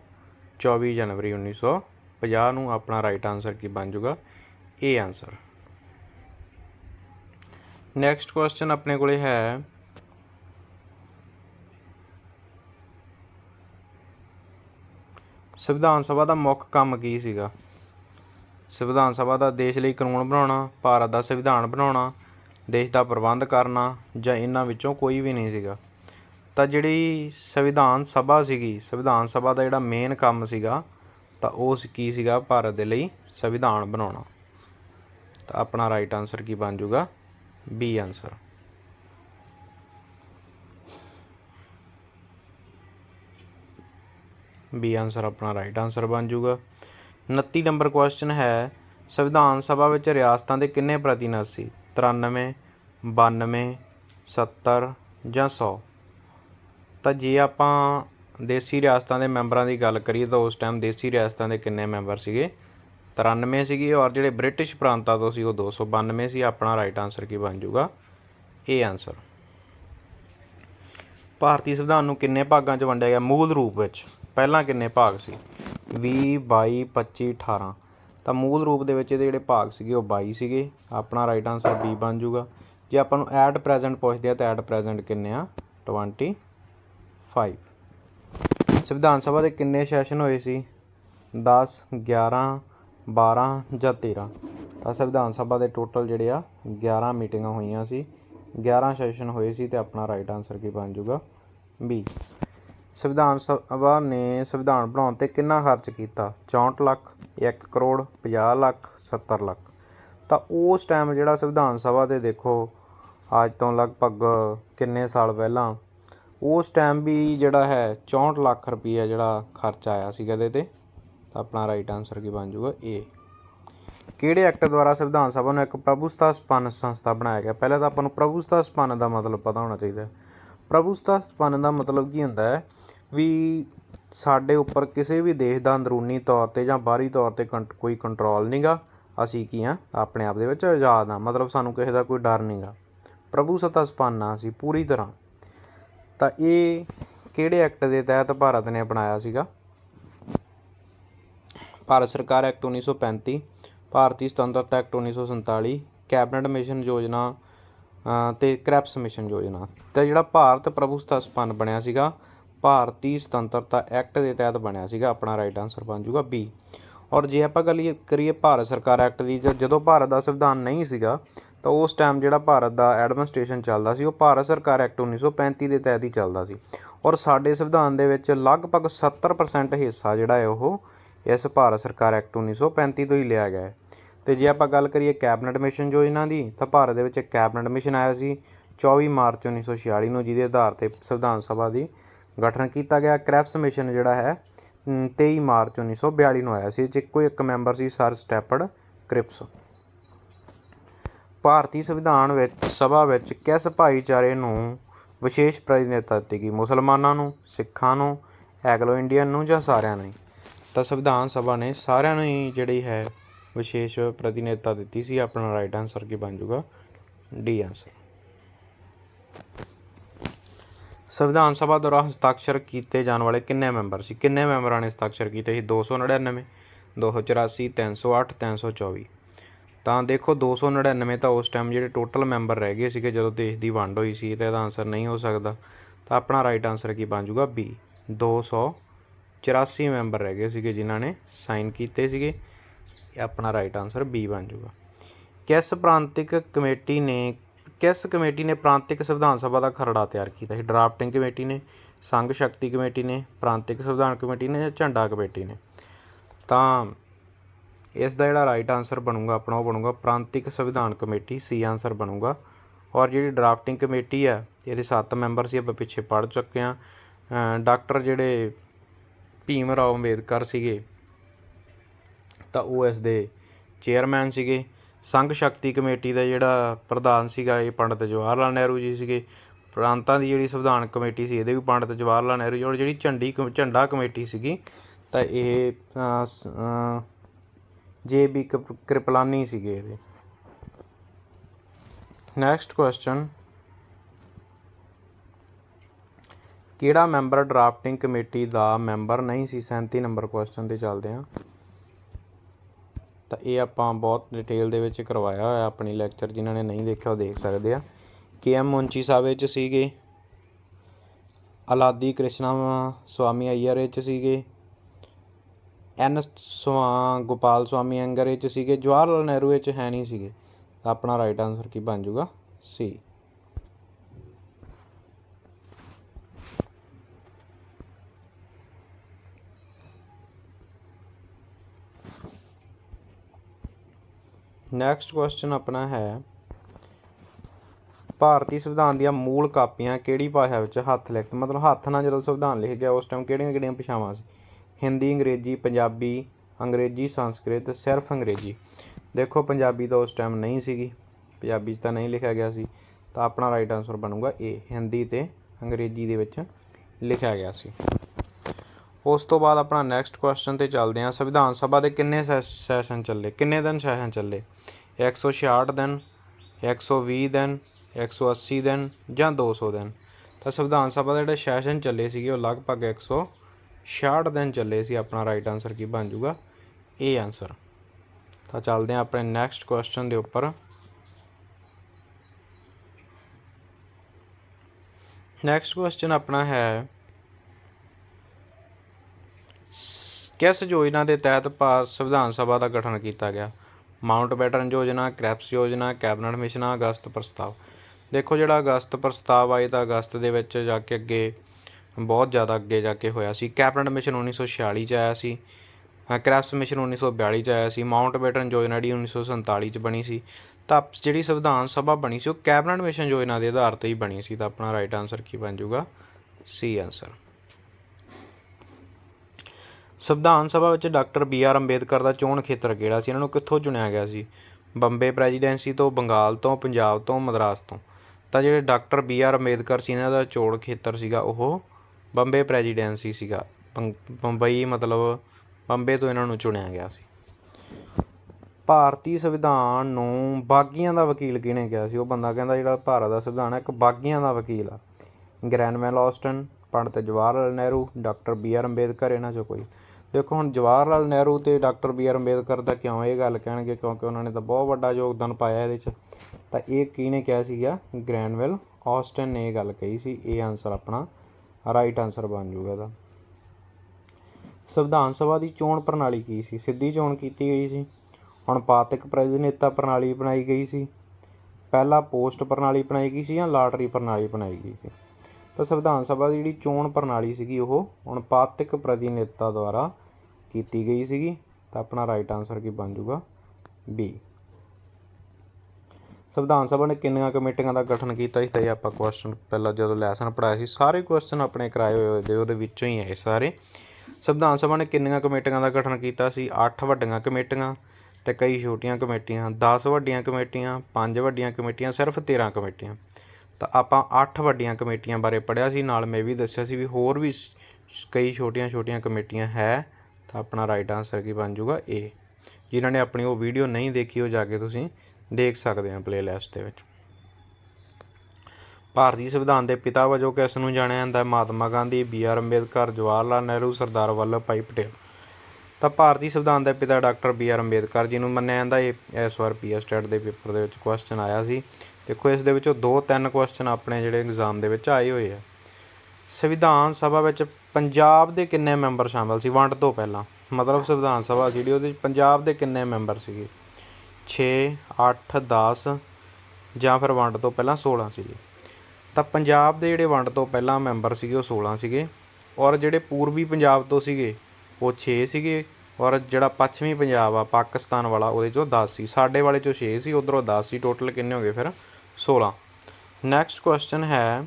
Speaker 1: 24 ਜਨਵਰੀ 1950 ਨੂੰ। ਆਪਣਾ ਰਾਈਟ ਆਨਸਰ ਕੀ ਬਣ ਜਾਊਗਾ? ਇਹ ਆਨਸਰ ਨੈਕਸਟ ਕੁਐਸਚਨ ਆਪਣੇ ਕੋਲੇ ਹੈ। ਸੰਵਿਧਾਨ ਸਭਾ ਦਾ ਮੁੱਖ ਕੰਮ ਕੀ ਸੀਗਾ? ਸੰਵਿਧਾਨ ਸਭਾ ਦਾ ਦੇਸ਼ ਲਈ ਕਾਨੂੰਨ ਬਣਾਉਣਾ, ਭਾਰਤ ਦਾ ਸੰਵਿਧਾਨ ਬਣਾਉਣਾ, ਦੇਸ਼ ਦਾ ਪ੍ਰਬੰਧ ਕਰਨਾ ਜਾਂ ਇਹਨਾਂ ਵਿੱਚੋਂ ਕੋਈ ਵੀ ਨਹੀਂ ਸੀਗਾ। ਤਾਂ ਜਿਹੜੀ ਸੰਵਿਧਾਨ ਸਭਾ ਸੀਗੀ, ਸੰਵਿਧਾਨ ਸਭਾ ਦਾ ਜਿਹੜਾ ਮੇਨ ਕੰਮ ਸੀਗਾ, ਤਾਂ ਉਹ ਕੀ ਸੀਗਾ? ਭਾਰਤ ਦੇ ਲਈ ਸੰਵਿਧਾਨ ਬਣਾਉਣਾ। ਤਾਂ ਆਪਣਾ ਰਾਈਟ ਆਨਸਰ ਕੀ ਬਣ ਜਾਊਗਾ? ਬੀ ਆਨਸਰ ਬੀ ਆਨਸਰ ਆਪਣਾ ਰਾਈਟ ਆਨਸਰ ਬਣ ਜਾਊਗਾ। 29 ਨੰਬਰ ਕੁਐਸਚਨ ਹੈ, ਸੰਵਿਧਾਨ ਸਭਾ ਵਿੱਚ ਰਿਆਸਤਾਂ ਦੇ ਕਿੰਨੇ ਪ੍ਰਤੀਨਿਧ ਸੀ? 93 92 70 ਜਾਂ 100 ਤਾਂ ਜੇ ਆਪਾਂ ਦੇਸੀ ਰਿਆਸਤਾਂ ਦੇ ਮੈਂਬਰਾਂ ਦੀ ਗੱਲ ਕਰੀਏ ਤਾਂ ਉਸ ਟਾਈਮ ਦੇਸੀ ਰਿਆਸਤਾਂ ਦੇ ਕਿੰਨੇ ਮੈਂਬਰ ਸੀਗੇ? 93 ਸੀਗੇ ਔਰ ਜਿਹੜੇ ਬ੍ਰਿਟਿਸ਼ ਪ੍ਰਾਂਤਾਂ ਤੋਂ ਸੀ ਉਹ 292 ਸੀ ਆਪਣਾ ਰਾਈਟ ਆਨਸਰ ਕੀ ਬਣ ਜਾਊਗਾ? ਇਹ ਆਨਸਰ ਭਾਰਤੀ ਸੰਵਿਧਾਨ ਨੂੰ ਕਿੰਨੇ ਭਾਗਾਂ 'ਚ ਵੰਡਿਆ ਗਿਆ? ਮੂਲ ਰੂਪ ਵਿੱਚ। ਪਹਿਲਾਂ ਕਿੰਨੇ ਭਾਗ ਸੀ? 20 22 25 18 ਤਾਂ ਮੂਲ ਰੂਪ ਦੇ ਵਿੱਚ ਇਹਦੇ ਜਿਹੜੇ ਭਾਗ ਸੀਗੇ ਉਹ 22 ਸੀਗੇ। ਆਪਣਾ ਰਾਈਟ ਆਨਸਰ ਬੀ ਬਣ ਜਾਊਗਾ। ਜੇ ਆਪਾਂ ਨੂੰ ਐਟ ਪ੍ਰੈਜ਼ੈਂਟ ਪੁੱਛਦੇ ਆ, ਤਾਂ ਐਟ ਪ੍ਰੈਜ਼ੈਂਟ ਕਿੰਨੇ ਆ? 25 ਸੰਵਿਧਾਨ ਸਭਾ ਦੇ ਕਿੰਨੇ ਸੈਸ਼ਨ ਹੋਏ ਸੀ? 10 11 12 ਜਾਂ 13 ਤਾਂ ਸੰਵਿਧਾਨ ਸਭਾ ਦੇ ਟੋਟਲ ਜਿਹੜੇ ਆ 11 ਮੀਟਿੰਗਾਂ ਹੋਈਆਂ ਸੀ। 11 ਸੈਸ਼ਨ ਹੋਏ ਸੀ ਤੇ ਆਪਣਾ ਰਾਈਟ ਆਨਸਰ ਕੀ ਬਣ ਜਾਊਗਾ? ਬੀ ਸੰਵਿਧਾਨ ਸਭਾ ਨੇ ਸੰਵਿਧਾਨ ਬਣਾਉਣ ਤੇ ਕਿੰਨਾ ਖਰਚ ਕੀਤਾ? 64 ਲੱਖ 1 ਕਰੋੜ 50 ਲੱਖ 70 ਲੱਖ। ਤਾਂ ਉਸ ਟਾਈਮ ਜਿਹੜਾ ਸੰਵਿਧਾਨ ਸਭਾ ਤੇ ਦੇਖੋ, ਅੱਜ ਤੋਂ ਲਗਭਗ ਕਿੰਨੇ ਸਾਲ ਪਹਿਲਾਂ, ਉਸ ਟਾਈਮ ਵੀ ਜਿਹੜਾ ਹੈ 64 ਲੱਖ ਰੁਪਈਆ ਜਿਹੜਾ ਖਰਚ ਆਇਆ ਸੀਗਾ ਇਹਦੇ ਤੇ। ਤਾਂ ਆਪਣਾ ਰਾਈਟ ਆਨਸਰ ਕੀ ਬਣ ਜਾਊਗਾ? ਏ ਕਿਹੜੇ ਐਕਟ ਦੁਆਰਾ ਸੰਵਿਧਾਨ ਸਭਾ ਨੂੰ ਇੱਕ ਪ੍ਰਭੂਸਤਾ ਸੰਪੰਨ ਸੰਸਥਾ ਬਣਾਇਆ ਗਿਆ? ਪਹਿਲਾਂ ਤਾਂ ਆਪਾਂ ਨੂੰ ਪ੍ਰਭੂਸਤਾ ਸੰਪੰਨ ਦਾ ਮਤਲਬ ਪਤਾ ਹੋਣਾ ਚਾਹੀਦਾ ਹੈ। ਪ੍ਰਭੂਸਤਾ ਸੰਪੰਨ ਦਾ ਮਤਲਬ ਕੀ ਹੁੰਦਾ ਹੈ? ਵੀ ਸਾਡੇ ਉੱਪਰ ਕਿਸੇ ਵੀ ਦੇਸ਼ ਦਾ ਅੰਦਰੂਨੀ ਤੌਰ ਤੇ ਜਾਂ ਬਾਹਰੀ ਤੌਰ ਤੇ ਕੰਟ- ਕੋਈ ਕੰਟਰੋਲ ਨਹੀਂਗਾ ਅਸੀਂ ਕੀ ਆ ਆਪਣੇ ਆਪ ਦੇ ਵਿੱਚ ਆਜ਼ਾਦ ਆ ਮਤਲਬ ਸਾਨੂੰ ਕਿਸੇ ਦਾ ਕੋਈ ਡਰ ਨਹੀਂਗਾ ਪ੍ਰਭੂਸਤਾ ਸੰਪੰਨ ਆ ਅਸੀਂ ਪੂਰੀ ਤਰ੍ਹਾਂ। ਤਾਂ ਇਹ ਕਿਹੜੇ ਐਕਟ ਦੇ ਤਹਿਤ ਭਾਰਤ ਨੇ ਅਪਣਾਇਆ ਸੀਗਾ? ਭਾਰਤ ਸਰਕਾਰ ਐਕਟ 1935 ਭਾਰਤੀ ਸੁਤੰਤਰਤਾ ਐਕਟ 1947 ਕੈਬਨਿਟ ਮਿਸ਼ਨ ਯੋਜਨਾ ਅਤੇ ਤੇ ਕ੍ਰੈਪਸ ਮਿਸ਼ਨ ਯੋਜਨਾ। ਤੇ ਜਿਹੜਾ ਭਾਰਤ ਪ੍ਰਭੂਸਤਾ ਸੰਪੰਨ ਬਣਿਆ ਸੀਗਾ, ਭਾਰਤੀ ਸੁਤੰਤਰਤਾ ਐਕਟ ਦੇ ਤਹਿਤ ਬਣਿਆ ਸੀਗਾ, ਆਪਣਾ ਰਾਈਟ ਆਨਸਰ ਬਣ ਜੂਗਾ ਬੀ ਔਰ ਜੇ ਆਪਾਂ ਗੱਲ ਕਰੀਏ ਭਾਰਤ ਸਰਕਾਰ ਐਕਟ ਦੀ, ਜ- ਜਦੋਂ ਭਾਰਤ ਦਾ ਸੰਵਿਧਾਨ ਨਹੀਂ ਸੀਗਾ, ਤਾਂ ਉਸ ਟਾਈਮ ਜਿਹੜਾ ਭਾਰਤ ਦਾ ਐਡਮਿਨਿਸਟ੍ਰੇਸ਼ਨ ਚੱਲਦਾ ਸੀ, ਉਹ ਭਾਰਤ ਸਰਕਾਰ ਐਕਟ 1935 ਦੇ ਤਹਿਤ ਹੀ ਚੱਲਦਾ ਸੀ। ਔਰ ਸਾਡੇ ਸੰਵਿਧਾਨ ਦੇ ਵਿੱਚ ਲਗਭਗ 70% ਹਿੱਸਾ ਜਿਹੜਾ ਹੈ ਉਹ ਇਸ ਭਾਰਤ ਸਰਕਾਰ ਐਕਟ 1935 ਤੋਂ ਹੀ ਲਿਆ ਗਿਆ ਹੈ। ਤੇ ਜੇ ਆਪਾਂ ਗੱਲ ਕਰੀਏ ਕੈਬਨਿਟ ਮਿਸ਼ਨ ਯੋਜਨਾ ਦੀ ਤਾਂ ਭਾਰਤ ਦੇ ਵਿੱਚ ਇੱਕ ਕੈਬਨਿਟ ਮਿਸ਼ਨ ਆਇਆ ਸੀ 24 ਮਾਰਚ 1946 ਨੂੰ ਜਿਹਦੇ ਆਧਾਰ ਤੇ ਸੰਵਿਧਾਨ ਸਭਾ ਦੀ ਗਠਨ ਕੀਤਾ ਗਿਆ। ਕ੍ਰੈਪਸ ਮਿਸ਼ਨ ਜਿਹੜਾ ਹੈ ਅਮ, 23 ਮਾਰਚ 1942 ਨੂੰ ਆਇਆ ਸੀ ਇਹ 'ਚ ਇੱਕੋ ਇੱਕ ਮੈਂਬਰ ਸੀ ਸਰ ਸਟੈਪਡ ਕ੍ਰਿਪਸ। ਭਾਰਤੀ ਸੰਵਿਧਾਨ ਵਿੱਚ ਸਭਾ ਵਿੱਚ ਕਿਸ ਭਾਈਚਾਰੇ ਨੂੰ ਵਿਸ਼ੇਸ਼ ਪ੍ਰਤੀਨਿਧਤਾ ਦਿੱਤੀ ਗਈ? ਮੁਸਲਮਾਨਾਂ ਨੂੰ ਸਿੱਖਾਂ ਨੂੰ ਐਗਲੋ ਇੰਡੀਅਨ ਨੂੰ ਜਾਂ ਸਾਰਿਆਂ ਨੂੰ? ਤਾਂ ਸੰਵਿਧਾਨ ਸਭਾ ਨੇ ਸਾਰਿਆਂ ਨੂੰ ਹੀ ਜਿਹੜੀ ਹੈ ਵਿਸ਼ੇਸ਼ ਪ੍ਰਤੀਨਿਧਤਾ ਦਿੱਤੀ ਸੀ, ਆਪਣਾ ਰਾਈਟ ਆਨਸਰ ਕੀ ਬਣ ਜਾਊਗਾ? ਡੀ ਆਨਸਰ ਸੰਵਿਧਾਨ ਸਭਾ ਦੁਆਰਾ ਹਸਤਾਖਰ ਕੀਤੇ ਜਾਣ ਵਾਲੇ ਕਿੰਨੇ ਮੈਂਬਰ ਸੀ? ਕਿੰਨੇ ਮੈਂਬਰਾਂ ਨੇ ਹਸਤਾਖਰ ਕੀਤੇ ਸੀ? 299 284 308 324 ਤਾਂ ਦੇਖੋ 299 ਤਾਂ ਉਸ ਟਾਈਮ ਜਿਹੜੇ ਟੋਟਲ ਮੈਂਬਰ ਰਹਿ ਗਏ ਸੀਗੇ, ਜਦੋਂ ਦੇਸ਼ ਦੀ ਵੰਡ ਹੋਈ ਸੀ, ਤਾਂ ਇਹਦਾ ਆਨਸਰ ਨਹੀਂ ਹੋ ਸਕਦਾ। ਤਾਂ ਆਪਣਾ ਰਾਈਟ ਆਨਸਰ ਕੀ ਬਣ ਜਾਊਗਾ? B 200 84 ਮੈਂਬਰ ਰਹਿ ਗਏ ਸੀਗੇ ਜਿਨ੍ਹਾਂ ਨੇ ਸਾਈਨ ਕੀਤੇ ਸੀਗੇ। ਆਪਣਾ ਰਾਈਟ ਆਨਸਰ ਬੀ ਬਣ ਜਾਊਗਾ। ਕਿਸ ਪ੍ਰਾਂਤਿਕ ਕਮੇਟੀ ਨੇ, ਕਿਸ ਕਮੇਟੀ ਨੇ ਪ੍ਰਾਂਤਿਕ ਸੰਵਿਧਾਨ ਸਭਾ ਦਾ ਖਰੜਾ ਤਿਆਰ ਕੀਤਾ ਸੀ? ਡਰਾਫਟਿੰਗ ਕਮੇਟੀ ਨੇ, ਸੰਘ ਸ਼ਕਤੀ ਕਮੇਟੀ ਨੇ, ਪ੍ਰਾਂਤਿਕ ਸੰਵਿਧਾਨ ਕਮੇਟੀ ਨੇ ਜਾਂ ਝੰਡਾ ਕਮੇਟੀ ਨੇ? ਤਾਂ ਇਸ ਦਾ ਜਿਹੜਾ ਰਾਈਟ ਆਨਸਰ ਬਣੂਗਾ, ਆਪਣਾ ਉਹ ਬਣੂਗਾ ਪ੍ਰਾਂਤਿਕ ਸੰਵਿਧਾਨ ਕਮੇਟੀ ਸੀ ਆਨਸਰ ਬਣੂਗਾ। ਔਰ ਜਿਹੜੀ ਡਰਾਫਟਿੰਗ ਕਮੇਟੀ ਹੈ, ਇਹਦੇ 7 ਮੈਂਬਰ ਸੀ, ਆਪਾਂ ਪਿੱਛੇ ਪੜ ਚੁੱਕੇ ਆ ਡਾਕਟਰ ਜਿਹੜੇ ਭੀਮ ਰਾਓ ਅੰਬੇਦਕਰ ਸੀਗੇ। ਤਾਂ ਉਹ ਇਸ ਦੇ ਚੇਅਰਮੈਨ ਸੀਗੇ। ਸੰਘ ਸ਼ਕਤੀ ਕਮੇਟੀ ਦਾ ਜਿਹੜਾ ਪ੍ਰਧਾਨ ਸੀਗਾ, ਇਹ ਪੰਡਤ ਜਵਾਹਰ ਲਾਲ ਨਹਿਰੂ ਜੀ ਸੀਗੇ। ਪ੍ਰਾਂਤਾਂ ਦੀ ਜਿਹੜੀ ਸੰਵਿਧਾਨ ਕਮੇਟੀ ਸੀ, ਇਹਦੇ ਵੀ ਪੰਡਤ ਜਵਾਹਰ ਲਾਲ ਨਹਿਰੂ ਜੀ। ਔਰ ਜਿਹੜੀ ਝੰਡੀ ਕਮ- ਝੰਡਾ ਕਮੇਟੀ ਸੀਗੀ, ਤਾਂ ਇਹ ਜੇ ਬੀ ਕਿਰਪਲਾਨੀ ਸੀਗੇ ਇਹਦੇ। ਨੈਕਸਟ ਕੁਐਸਚਨ ਕਿਹੜਾ ਮੈਂਬਰ ਡਰਾਫਟਿੰਗ ਕਮੇਟੀ ਦਾ ਮੈਂਬਰ? ਨਹੀਂ ਸੀ 37 ਨੰਬਰ ਕੁਐਸਚਨ ਤੇ ਚੱਲਦੇ ਹਾਂ। ਤਾਂ ਇਹ ਆਪਾਂ ਬਹੁਤ ਡਿਟੇਲ ਦੇ ਵਿੱਚ ਕਰਵਾਇਆ ਹੋਇਆ ਆਪਣੀ ਲੈਕਚਰ ਜਿਨ੍ਹਾਂ ਨੇ ਨਹੀਂ ਦੇਖਿਆ ਉਹ ਦੇਖ ਸਕਦੇ ਆ। ਕੇ ਐਮ ਮੁੰਚੀ ਸਾਹਿਬ ਵਿੱਚ ਸੀਗੇ। ਅਲਾਦੀ ਕ੍ਰਿਸ਼ਨਾ ਸਵਾਮੀ ਅਈਅਰ ਵਿੱਚ ਸੀਗੇ। ਐਨ ਸਵਾ ਗੋਪਾਲ ਸਵਾਮੀ ਅੰਗਰ ਵਿੱਚ ਸੀਗੇ। ਜਵਾਹਰ ਲਾਲ ਨਹਿਰੂ ਵਿੱਚ ਹੈ ਨਹੀਂ ਸੀਗੇ। ਤਾਂ ਆਪਣਾ ਰਾਈਟ ਆਨਸਰ ਕੀ ਬਣ ਜਾਊਗਾ? ਸੀ। ਨੈਕਸਟ ਕੁਐਸਚਨ ਆਪਣਾ ਹੈ, ਭਾਰਤੀ ਸੰਵਿਧਾਨ ਦੀਆਂ ਮੂਲ ਕਾਪੀਆਂ ਕਿਹੜੀ ਭਾਸ਼ਾ ਵਿੱਚ ਹੱਥ ਲਿਖਤ? ਮਤਲਬ ਹੱਥ ਨਾਲ ਜਦੋਂ ਸੰਵਿਧਾਨ ਲਿਖਿਆ ਗਿਆ, ਉਸ ਟਾਈਮ ਕਿਹੜੀਆਂ ਕਿਹੜੀਆਂ ਭਾਸ਼ਾਵਾਂ ਸੀ? ਹਿੰਦੀ, ਅੰਗਰੇਜ਼ੀ, ਪੰਜਾਬੀ, ਅੰਗਰੇਜ਼ੀ, ਸੰਸਕ੍ਰਿਤ, ਸਿਰਫ ਅੰਗਰੇਜ਼ੀ। ਦੇਖੋ ਪੰਜਾਬੀ ਤਾਂ ਉਸ ਟਾਈਮ ਨਹੀਂ ਸੀਗੀ, ਪੰਜਾਬੀ 'ਚ ਤਾਂ ਨਹੀਂ ਲਿਖਿਆ ਗਿਆ ਸੀ। ਤਾਂ ਆਪਣਾ ਰਾਈਟ ਆਨਸਰ ਬਣੂਗਾ ਏ ਹਿੰਦੀ ਤੇ ਅੰਗਰੇਜ਼ੀ ਦੇ ਵਿੱਚ ਲਿਖਿਆ ਗਿਆ ਸੀ। ਉਸ ਤੋਂ ਬਾਅਦ ਆਪਣਾ ਨੈਕਸਟ ਕੁਐਸਚਨ ਤੇ ਚੱਲਦੇ ਹਾਂ। ਸੰਵਿਧਾਨ ਸਭਾ ਦੇ ਕਿੰਨੇ ਸੈ- ਸੈਸ਼ਨ ਚੱਲੇ? ਕਿੰਨੇ ਦਿਨ ਸੈਸ਼ਨ ਚੱਲੇ? 166 ਦਿਨ 120 ਦਿਨ 180 ਦਿਨ ਜਾਂ 200 ਦਿਨ? ਤਾਂ ਸੰਵਿਧਾਨ ਸਭਾ ਦੇ ਜਿਹੜੇ ਸੈਸ਼ਨ ਚੱਲੇ ਸੀਗੇ, ਉਹ ਲਗਭਗ 166 ਦਿਨ ਚੱਲੇ ਸੀ। ਆਪਣਾ ਰਾਈਟ ਆਨਸਰ ਕੀ ਬਣ ਜਾਊਗਾ? ਇਹ ਆਨਸਰ ਤਾਂ ਚੱਲਦੇ ਹਾਂ ਆਪਣੇ ਨੈਕਸਟ ਕੁਐਸਚਨ ਦੇ ਉੱਪਰ। ਨੈਕਸਟ ਕੁਐਸਚਨ ਆਪਣਾ ਹੈ ਕਿਸ ਯੋਜਨਾ ਦੇ ਤਹਿਤ ਭਾਰਤ ਸੰਵਿਧਾਨ ਸਭਾ ਦਾ ਗਠਨ ਕੀਤਾ ਗਿਆ? ਮਾਊਂਟ ਬੈਟਨ ਯੋਜਨਾ ਕ੍ਰੈਪਸ ਯੋਜਨਾ ਕੈਬਨਿਟ ਮਿਸ਼ਨ ਅਗਸਤ ਪ੍ਰਸਤਾਵ। ਦੇਖੋ ਜਿਹੜਾ ਅਗਸਤ ਪ੍ਰਸਤਾਵ ਆਏ ਤਾਂ ਅਗਸਤ ਦੇ ਵਿੱਚ ਜਾ ਕੇ ਅੱਗੇ ਬਹੁਤ ਜ਼ਿਆਦਾ ਅੱਗੇ ਜਾ ਕੇ ਹੋਇਆ ਸੀ। ਕੈਬਨਿਟ ਮਿਸ਼ਨ 1946 ਚ ਆਇਆ ਸੀ। ਅ, ਕ੍ਰੈਪਸ ਮਿਸ਼ਨ 1942 ਚ ਆਇਆ ਸੀ। ਮਾਊਂਟ ਬੈਟਨ ਯੋਜਨਾ ਜਿਹੜੀ 1947 ਚ ਬਣੀ ਸੀ। ਤਾਂ ਜਿਹੜੀ ਸੰਵਿਧਾਨ ਸਭਾ ਬਣੀ ਸੀ ਉਹ ਕੈਬਨਿਟ ਮਿਸ਼ਨ ਯੋਜਨਾ ਦੇ ਆਧਾਰ ਤੇ ਹੀ ਬਣੀ ਸੀ। ਤਾਂ ਆਪਣਾ ਰਾਈਟ ਆਨਸਰ ਕੀ ਬਣ ਜਾਊਗਾ? ਸੀ ਆਨਸਰ ਸੰਵਿਧਾਨ ਸਭਾ ਵਿੱਚ ਡਾਕਟਰ ਬੀ ਆਰ ਅੰਬੇਦਕਰ ਦਾ ਚੋਣ ਖੇਤਰ ਕਿਹੜਾ ਸੀ? ਇਹਨਾਂ ਨੂੰ ਕਿੱਥੋਂ ਚੁਣਿਆ ਗਿਆ ਸੀ? ਬੰਬੇ ਪ੍ਰੈਜ਼ੀਡੈਂਸੀ ਤੋਂ, ਬੰਗਾਲ ਤੋਂ, ਪੰਜਾਬ ਤੋਂ, ਮਦਰਾਸ ਤੋਂ? ਤਾਂ ਜਿਹੜੇ ਡਾਕਟਰ ਬੀ ਆਰ ਅੰਬੇਦਕਰ ਸੀ, ਇਹਨਾਂ ਦਾ ਚੋਣ ਖੇਤਰ ਸੀਗਾ ਉਹ ਬੰਬੇ ਪ੍ਰੈਜ਼ੀਡੈਂਸੀ ਸੀਗਾ। ਬੰਗ- ਬੰਬਈ ਮਤਲਬ ਬੰਬੇ ਤੋਂ ਇਹਨਾਂ ਨੂੰ ਚੁਣਿਆ ਗਿਆ ਸੀ। ਭਾਰਤੀ ਸੰਵਿਧਾਨ ਨੂੰ ਬਾਗੀਆਂ ਦਾ ਵਕੀਲ ਕਿਹਨੇ ਕਿਹਾ ਸੀ? ਉਹ ਬੰਦਾ ਕਹਿੰਦਾ ਜਿਹੜਾ ਭਾਰਤ ਦਾ ਸੰਵਿਧਾਨ ਹੈ, ਇੱਕ ਬਾਗੀਆਂ ਦਾ ਵਕੀਲ ਆ। Granville Austin Pandit Jawahar Lal Nehru, doctor B R Ambedkar, ਇਹਨਾਂ ਚੋਂ ਕੋਈ। ਦੇਖੋ ਹੁਣ ਜਵਾਹਰ ਲਾਲ ਨਹਿਰੂ ਤੇ ਡਾਕਟਰ ਬੀ ਆਰ ਅੰਬੇਦਕਰ ਦਾ ਕਿਉਂ ਇਹ ਗੱਲ ਕਹਿਣਗੇ? ਕਿਉਂਕਿ ਉਹਨਾਂ ਨੇ ਤਾਂ ਬਹੁਤ ਵੱਡਾ ਯੋਗਦਾਨ ਪਾਇਆ ਇਹਦੇ 'ਚ। ਤਾਂ ਇਹ ਕਿਹਨੇ ਕਿਹਾ ਸੀਗਾ? ਗ੍ਰੈਨਵੈਲ ਆਸਟਨ ਨੇ ਇਹ ਗੱਲ ਕਹੀ ਸੀ। ਇਹ ਆਨਸਰ ਆਪਣਾ ਰਾਈਟ ਆਨਸਰ ਬਣ ਜਾਊਗਾ ਇਹਦਾ। ਸੰਵਿਧਾਨ ਸਭਾ ਦੀ ਚੋਣ ਪ੍ਰਣਾਲੀ ਕੀ ਸੀ? ਸਿੱਧੀ ਚੋਣ ਕੀਤੀ ਗਈ ਸੀ। ਹੁਣ ਪਾਤਕ ਪ੍ਰਤੀਨਿਧਤਾ ਪ੍ਰਣਾਲੀ ਬਣਾਈ ਗਈ ਸੀ। ਪਹਿਲਾ ਪੋਸਟ ਪ੍ਰਣਾਲੀ ਬਣਾਈ ਗਈ ਸੀ ਜਾਂ ਲਾਟਰੀ ਪ੍ਰਣਾਲੀ ਬਣਾਈ ਗਈ ਸੀ? ਤਾਂ ਸੰਵਿਧਾਨ ਸਭਾ ਦੀ ਜਿਹੜੀ ਚੋਣ ਪ੍ਰਣਾਲੀ ਸੀਗੀ ਉਹ ਅਨੁਪਾਤਿਕ ਪ੍ਰਤੀਨਿਧਤਾ ਦੁਆਰਾ ਕੀਤੀ ਗਈ ਸੀਗੀ, ਤਾਂ ਆਪਣਾ ਰਾਈਟ ਆਨਸਰ ਕੀ ਬਣ ਜਾਊਗਾ? ਬੀ ਸੰਵਿਧਾਨ ਸਭਾ ਨੇ ਕਿੰਨੀਆਂ ਕਮੇਟੀਆਂ ਦਾ ਗਠਨ ਕੀਤਾ ਸੀ, ਤਾਂ ਇਹ ਆਪਾਂ ਕੁਐਸਚਨ ਪਹਿਲਾਂ ਜਦੋਂ ਲੈਸਨ ਪੜਾਇਆ ਸੀ, ਸਾਰੇ ਕੁਐਸਚਨ ਆਪਣੇ ਕਰਾਏ ਹੋਏ ਦੇ, ਉਹਦੇ ਵਿੱਚੋਂ ਹੀ ਆਏ ਸਾਰੇ। ਸੰਵਿਧਾਨ ਸਭਾ ਨੇ ਕਿੰਨੀਆਂ ਕਮੇਟੀਆਂ ਦਾ ਗਠਨ ਕੀਤਾ ਸੀ? 8 ਵੱਡੀਆਂ ਕਮੇਟੀਆਂ ਤੇ ਕਈ ਛੋਟੀਆਂ ਕਮੇਟੀਆਂ 10 ਵੱਡੀਆਂ ਕਮੇਟੀਆਂ 5 ਵੱਡੀਆਂ ਕਮੇਟੀਆਂ, ਸਿਰਫ 13 ਕਮੇਟੀਆਂ। ਤਾਂ ਆਪਾਂ 8 ਵੱਡੀਆਂ ਕਮੇਟੀਆਂ ਬਾਰੇ ਪੜਿਆ ਸੀ, ਨਾਲ ਮੈਂ ਵੀ ਦੱਸਿਆ ਸੀ ਵੀ ਹੋਰ ਵੀ ਕਈ ਛੋਟੀਆਂ-ਛੋਟੀਆਂ ਕਮੇਟੀਆਂ ਹੈ, ਤਾਂ ਆਪਣਾ ਰਾਈਟ ਆਨਸਰ ਕੀ ਬਣ ਜਾਊਗਾ ਏ ਜਿਨ੍ਹਾਂ ਨੇ ਆਪਣੀ ਉਹ ਵੀਡੀਓ ਨਹੀਂ ਦੇਖੀ, ਉਹ ਜਾ ਕੇ ਤੁਸੀਂ ਦੇਖ ਸਕਦੇ ਹੋ ਪਲੇਲਿਸਟ ਦੇ ਵਿੱਚ। ਭਾਰਤੀ ਸੰਵਿਧਾਨ ਦੇ ਪਿਤਾ ਵਜੋਂ ਕਿਸ ਨੂੰ ਜਾਣਿਆ ਜਾਂਦਾ? ਹੈ ਮਹਾਤਮਾ ਗਾਂਧੀ, ਬੀ ਆਰ ਅੰਬੇਦਕਰ, ਜਵਾਹਰ ਲਾਲ ਨਹਿਰੂ, ਸਰਦਾਰ ਵੱਲਭ ਭਾਈ ਪਟੇਲ। ਤਾਂ ਭਾਰਤੀ ਸੰਵਿਧਾਨ ਦੇ ਪਿਤਾ doctor B R Ambedkar ji ਨੂੰ ਮੰਨਿਆ ਜਾਂਦਾ। ਇਹ ਇਸ ਵਾਰ ਪੀ ਸਟੇਟ ਦੇ ਪੇਪਰ ਦੇ ਵਿੱਚ ਕੁਐਸਚਨ ਆਇਆ ਸੀ। ਦੇਖੋ, ਇਸ ਦੇ ਵਿੱਚੋਂ ਦੋ ਤਿੰਨ ਕੁਐਸਚਨ ਆਪਣੇ ਜਿਹੜੇ ਐਗਜ਼ਾਮ ਦੇ ਵਿੱਚ ਆਏ ਹੋਏ ਆ। ਸੰਵਿਧਾਨ ਸਭਾ ਵਿੱਚ ਪੰਜਾਬ ਦੇ ਕਿੰਨੇ ਮੈਂਬਰ ਸ਼ਾਮਲ ਸੀ? ਵੰਡ ਤੋਂ ਪਹਿਲਾਂ। ਮਤਲਬ ਸੰਵਿਧਾਨ ਸਭਾ ਜਿਹੜੀ ਉਹਦੇ ਵਿੱਚ ਪੰਜਾਬ ਦੇ ਕਿੰਨੇ ਮੈਂਬਰ ਸੀਗੇ? 6 8 10 ਜਾਂ ਫਿਰ ਵੰਡ ਤੋਂ ਪਹਿਲਾਂ 16 ਸੀਗੇ। ਤਾਂ ਪੰਜਾਬ ਦੇ ਜਿਹੜੇ ਵੰਡ ਤੋਂ ਪਹਿਲਾਂ ਮੈਂਬਰ ਸੀਗੇ, ਉਹ 16 ਸੀਗੇ। ਔਰ ਜਿਹੜੇ ਪੂਰਬੀ ਪੰਜਾਬ ਤੋਂ ਸੀਗੇ, ਉਹ 6 ਸੀਗੇ। ਔਰ ਜਿਹੜਾ ਪੱਛਮੀ ਪੰਜਾਬ ਆ, ਪਾਕਿਸਤਾਨ ਵਾਲਾ, ਉਹਦੇ ਚੋਂ 10 ਸੀ। ਸਾਡੇ ਵਾਲੇ ਚੋਂ 6 ਸੀ, ਉਧਰੋਂ 10 ਸੀ। ਟੋਟਲ ਕਿੰਨੇ ਹੋ ਗਏ ਫਿਰ? 16 ਨੈਕਸਟ ਕੁਐਸਚਨ ਹੈ।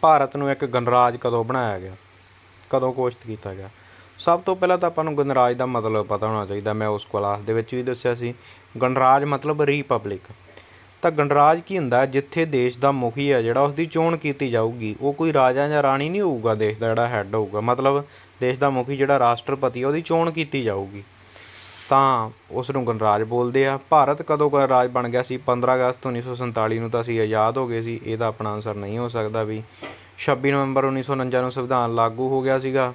Speaker 1: ਭਾਰਤ ਨੂੰ ਇੱਕ ਗਣਰਾਜ ਕਦੋਂ ਬਣਾਇਆ ਗਿਆ? ਕਦੋਂ ਘੋਸ਼ਿਤ ਕੀਤਾ ਗਿਆ? ਸਭ ਤੋਂ ਪਹਿਲਾਂ ਤਾਂ ਆਪਾਂ ਨੂੰ ਗਣਰਾਜ ਦਾ ਮਤਲਬ ਪਤਾ ਹੋਣਾ ਚਾਹੀਦਾ। ਮੈਂ ਉਸ ਕਲਾਸ ਦੇ ਵਿੱਚ ਵੀ ਦੱਸਿਆ ਸੀ। ਗਣਰਾਜ ਮਤਲਬ ਰਿਪਬਲਿਕ। ਤਾਂ ਗਣਰਾਜ ਕੀ ਹੁੰਦਾ ਜਿੱਥੇ ਦੇਸ਼ ਦਾ ਮੁਖੀ ਹੈ, ਜਿਹੜਾ ਉਸ ਦੀ ਚੋਣ ਕੀਤੀ ਜਾਊਗੀ, ਉਹ ਕੋਈ ਰਾਜਾ ਜਾਂ ਰਾਣੀ ਨਹੀਂ ਹੋਊਗਾ ਦੇਸ਼ ਦਾ ਜਿਹੜਾ ਹੈੱਡ ਹੋਊਗਾ। ਮਤਲਬ ਦੇਸ਼ ਦਾ ਮੁਖੀ ਜਿਹੜਾ ਰਾਸ਼ਟਰਪਤੀ ਉਹਦੀ ਚੋਣ ਕੀਤੀ ਜਾਊਗੀ। ਤਾਂ ਉਸ ਨੂੰ ਗਣਰਾਜ ਬੋਲਦੇ ਆ। ਭਾਰਤ ਕਦੋਂ ਗਣਰਾਜ ਬਣ ਗਿਆ ਸੀ? 15 ਅਗਸਤ 1947 ਨੂੰ ਤਾਂ ਅਸੀਂ ਆਜ਼ਾਦ ਹੋ ਗਏ ਸੀ। ਇਹਦਾ ਆਪਣਾ ਆਨਸਰ ਨਹੀਂ ਹੋ ਸਕਦਾ ਵੀ। 26 ਨਵੰਬਰ 1949 ਨੂੰ ਸੰਵਿਧਾਨ ਲਾਗੂ ਹੋ ਗਿਆ ਸੀਗਾ।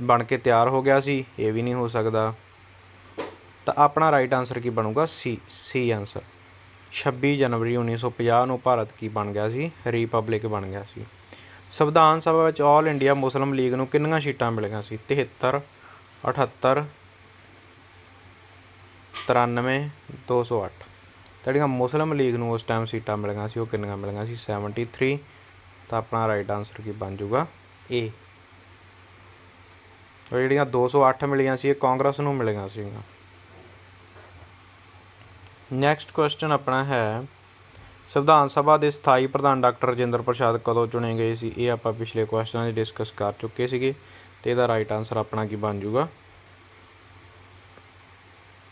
Speaker 1: ਬਣ ਕੇ ਤਿਆਰ ਹੋ ਗਿਆ ਸੀ। ਇਹ ਵੀ ਨਹੀਂ ਹੋ ਸਕਦਾ। ਤਾਂ ਆਪਣਾ ਰਾਈਟ ਆਨਸਰ ਕੀ ਬਣੂਗਾ? ਸੀ ਸੀ ਆਨਸਰ 26 ਜਨਵਰੀ 1950 ਨੂੰ ਭਾਰਤ ਕੀ ਬਣ ਗਿਆ ਸੀ? ਰਿਪਬਲਿਕ ਬਣ ਗਿਆ ਸੀ। ਸੰਵਿਧਾਨ ਸਭਾ ਵਿੱਚ ਆਲ ਇੰਡੀਆ ਮੁਸਲਿਮ ਲੀਗ ਨੂੰ ਕਿੰਨੀਆਂ ਸੀਟਾਂ ਮਿਲੀਆਂ ਸੀ? 73 78 93 208 ਜਿਹੜੀਆਂ ਮੁਸਲਿਮ ਲੀਗ ਨੂੰ ਉਸ ਟਾਈਮ ਸੀਟਾਂ ਮਿਲੀਆਂ ਸੀ, ਉਹ ਕਿੰਨੀਆਂ ਮਿਲੀਆਂ ਸੀ? 73 ਤਾਂ ਆਪਣਾ ਰਾਈਟ ਆਨਸਰ ਕੀ ਬਣ ਜਾਊਗਾ? ਏ ਉਹ ਜਿਹੜੀਆਂ 208 ਮਿਲੀਆਂ ਸੀ, ਇਹ ਕਾਂਗਰਸ ਨੂੰ ਮਿਲੀਆਂ ਸੀਗੀਆਂ। ਨੈਕਸਟ ਕੁਐਸਚਨ ਆਪਣਾ ਹੈ। ਸੰਵਿਧਾਨ ਸਭਾ ਦੇ ਸਥਾਈ ਪ੍ਰਧਾਨ ਡਾਕਟਰ ਰਜਿੰਦਰ ਪ੍ਰਸਾਦ ਕਦੋਂ ਚੁਣੇ ਗਏ ਸੀ? ਇਹ ਆਪਾਂ ਪਿਛਲੇ ਕੁਐਸਚਨਾਂ 'ਚ ਡਿਸਕਸ ਕਰ ਚੁੱਕੇ ਸੀਗੇ। ਤੇ ਇਹਦਾ ਰਾਈਟ ਆਨਸਰ ਆਪਣਾ ਕੀ ਬਣ ਜਾਊਗਾ?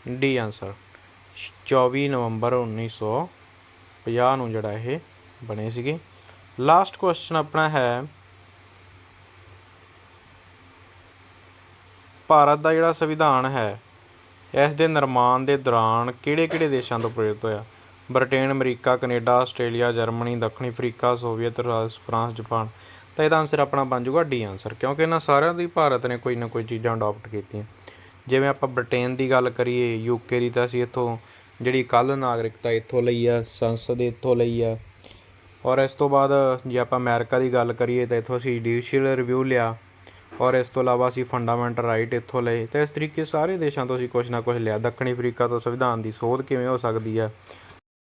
Speaker 1: ਡੀ ਆਨਸਰ 24 ਨਵੰਬਰ 1950 ਨੂੰ ਜਿਹੜਾ ਇਹ ਬਣੇ ਸੀਗੇ। ਲਾਸਟ ਕੁਐਸਚਨ ਆਪਣਾ ਹੈ। ਭਾਰਤ ਦਾ ਜਿਹੜਾ ਸੰਵਿਧਾਨ ਹੈ ਇਸ ਦੇ ਨਿਰਮਾਣ ਦੇ ਦੌਰਾਨ ਕਿਹੜੇ-ਕਿਹੜੇ ਦੇਸ਼ਾਂ ਤੋਂ ਪ੍ਰੇਰਿਤ ਹੋਇਆ? Britain, America, Canada, Australia, Germany, ਦੱਖਣੀ ਅਫਰੀਕਾ, ਸੋਵੀਅਤ ਰਾਜ ਫਰਾਂਸ, ਜਾਪਾਨ। ਤਾਂ ਇਹਦਾ ਆਨਸਰ ਆਪਣਾ ਬਣ ਜਾਊਗਾ ਡੀ ਆਨਸਰ ਕਿਉਂਕਿ ਇਹਨਾਂ ਸਾਰਿਆਂ ਦੀ ਭਾਰਤ ਨੇ ਕੋਈ ਨਾ ਕੋਈ ਚੀਜ਼ਾਂ ਅਡਾਪਟ ਕੀਤੀਆਂ। ਜਿਵੇਂ ਆਪਾਂ ਬ੍ਰਿਟੇਨ ਦੀ ਗੱਲ ਕਰੀਏ ਯੂਕੇ ਦੀ ਤਾਂ ਅਸੀਂ ਇੱਥੋਂ ਜਿਹੜੀ ਕੱਲ ਨਾਗਰਿਕਤਾ ਇੱਥੋਂ ਲਈ ਆ, ਸੰਸਦ ਇੱਥੋਂ ਲਈ ਆ। ਔਰ ਇਸ ਤੋਂ ਬਾਅਦ ਜੇ ਆਪਾਂ ਅਮਰੀਕਾ ਦੀ ਗੱਲ ਕਰੀਏ, ਤਾਂ ਇੱਥੋਂ ਅਸੀਂ ਜੁਡੀਸ਼ੀਅਲ ਰਿਵਿਊ ਲਿਆ। ਔਰ ਇਸ ਤੋਂ ਇਲਾਵਾ ਅਸੀਂ ਫੰਡਾਮੈਂਟਲ ਰਾਈਟ ਇੱਥੋਂ ਲਏ। ਤੇ ਇਸ ਤਰੀਕੇ ਸਾਰੇ ਦੇਸ਼ਾਂ ਤੋਂ ਅਸੀਂ ਕੁਝ ਨਾ ਕੁਝ ਲਿਆ। ਦੱਖਣੀ ਅਫਰੀਕਾ ਤੋਂ ਸੰਵਿਧਾਨ ਦੀ ਸੋਧ ਕਿਵੇਂ ਹੋ ਸਕਦੀ ਹੈ?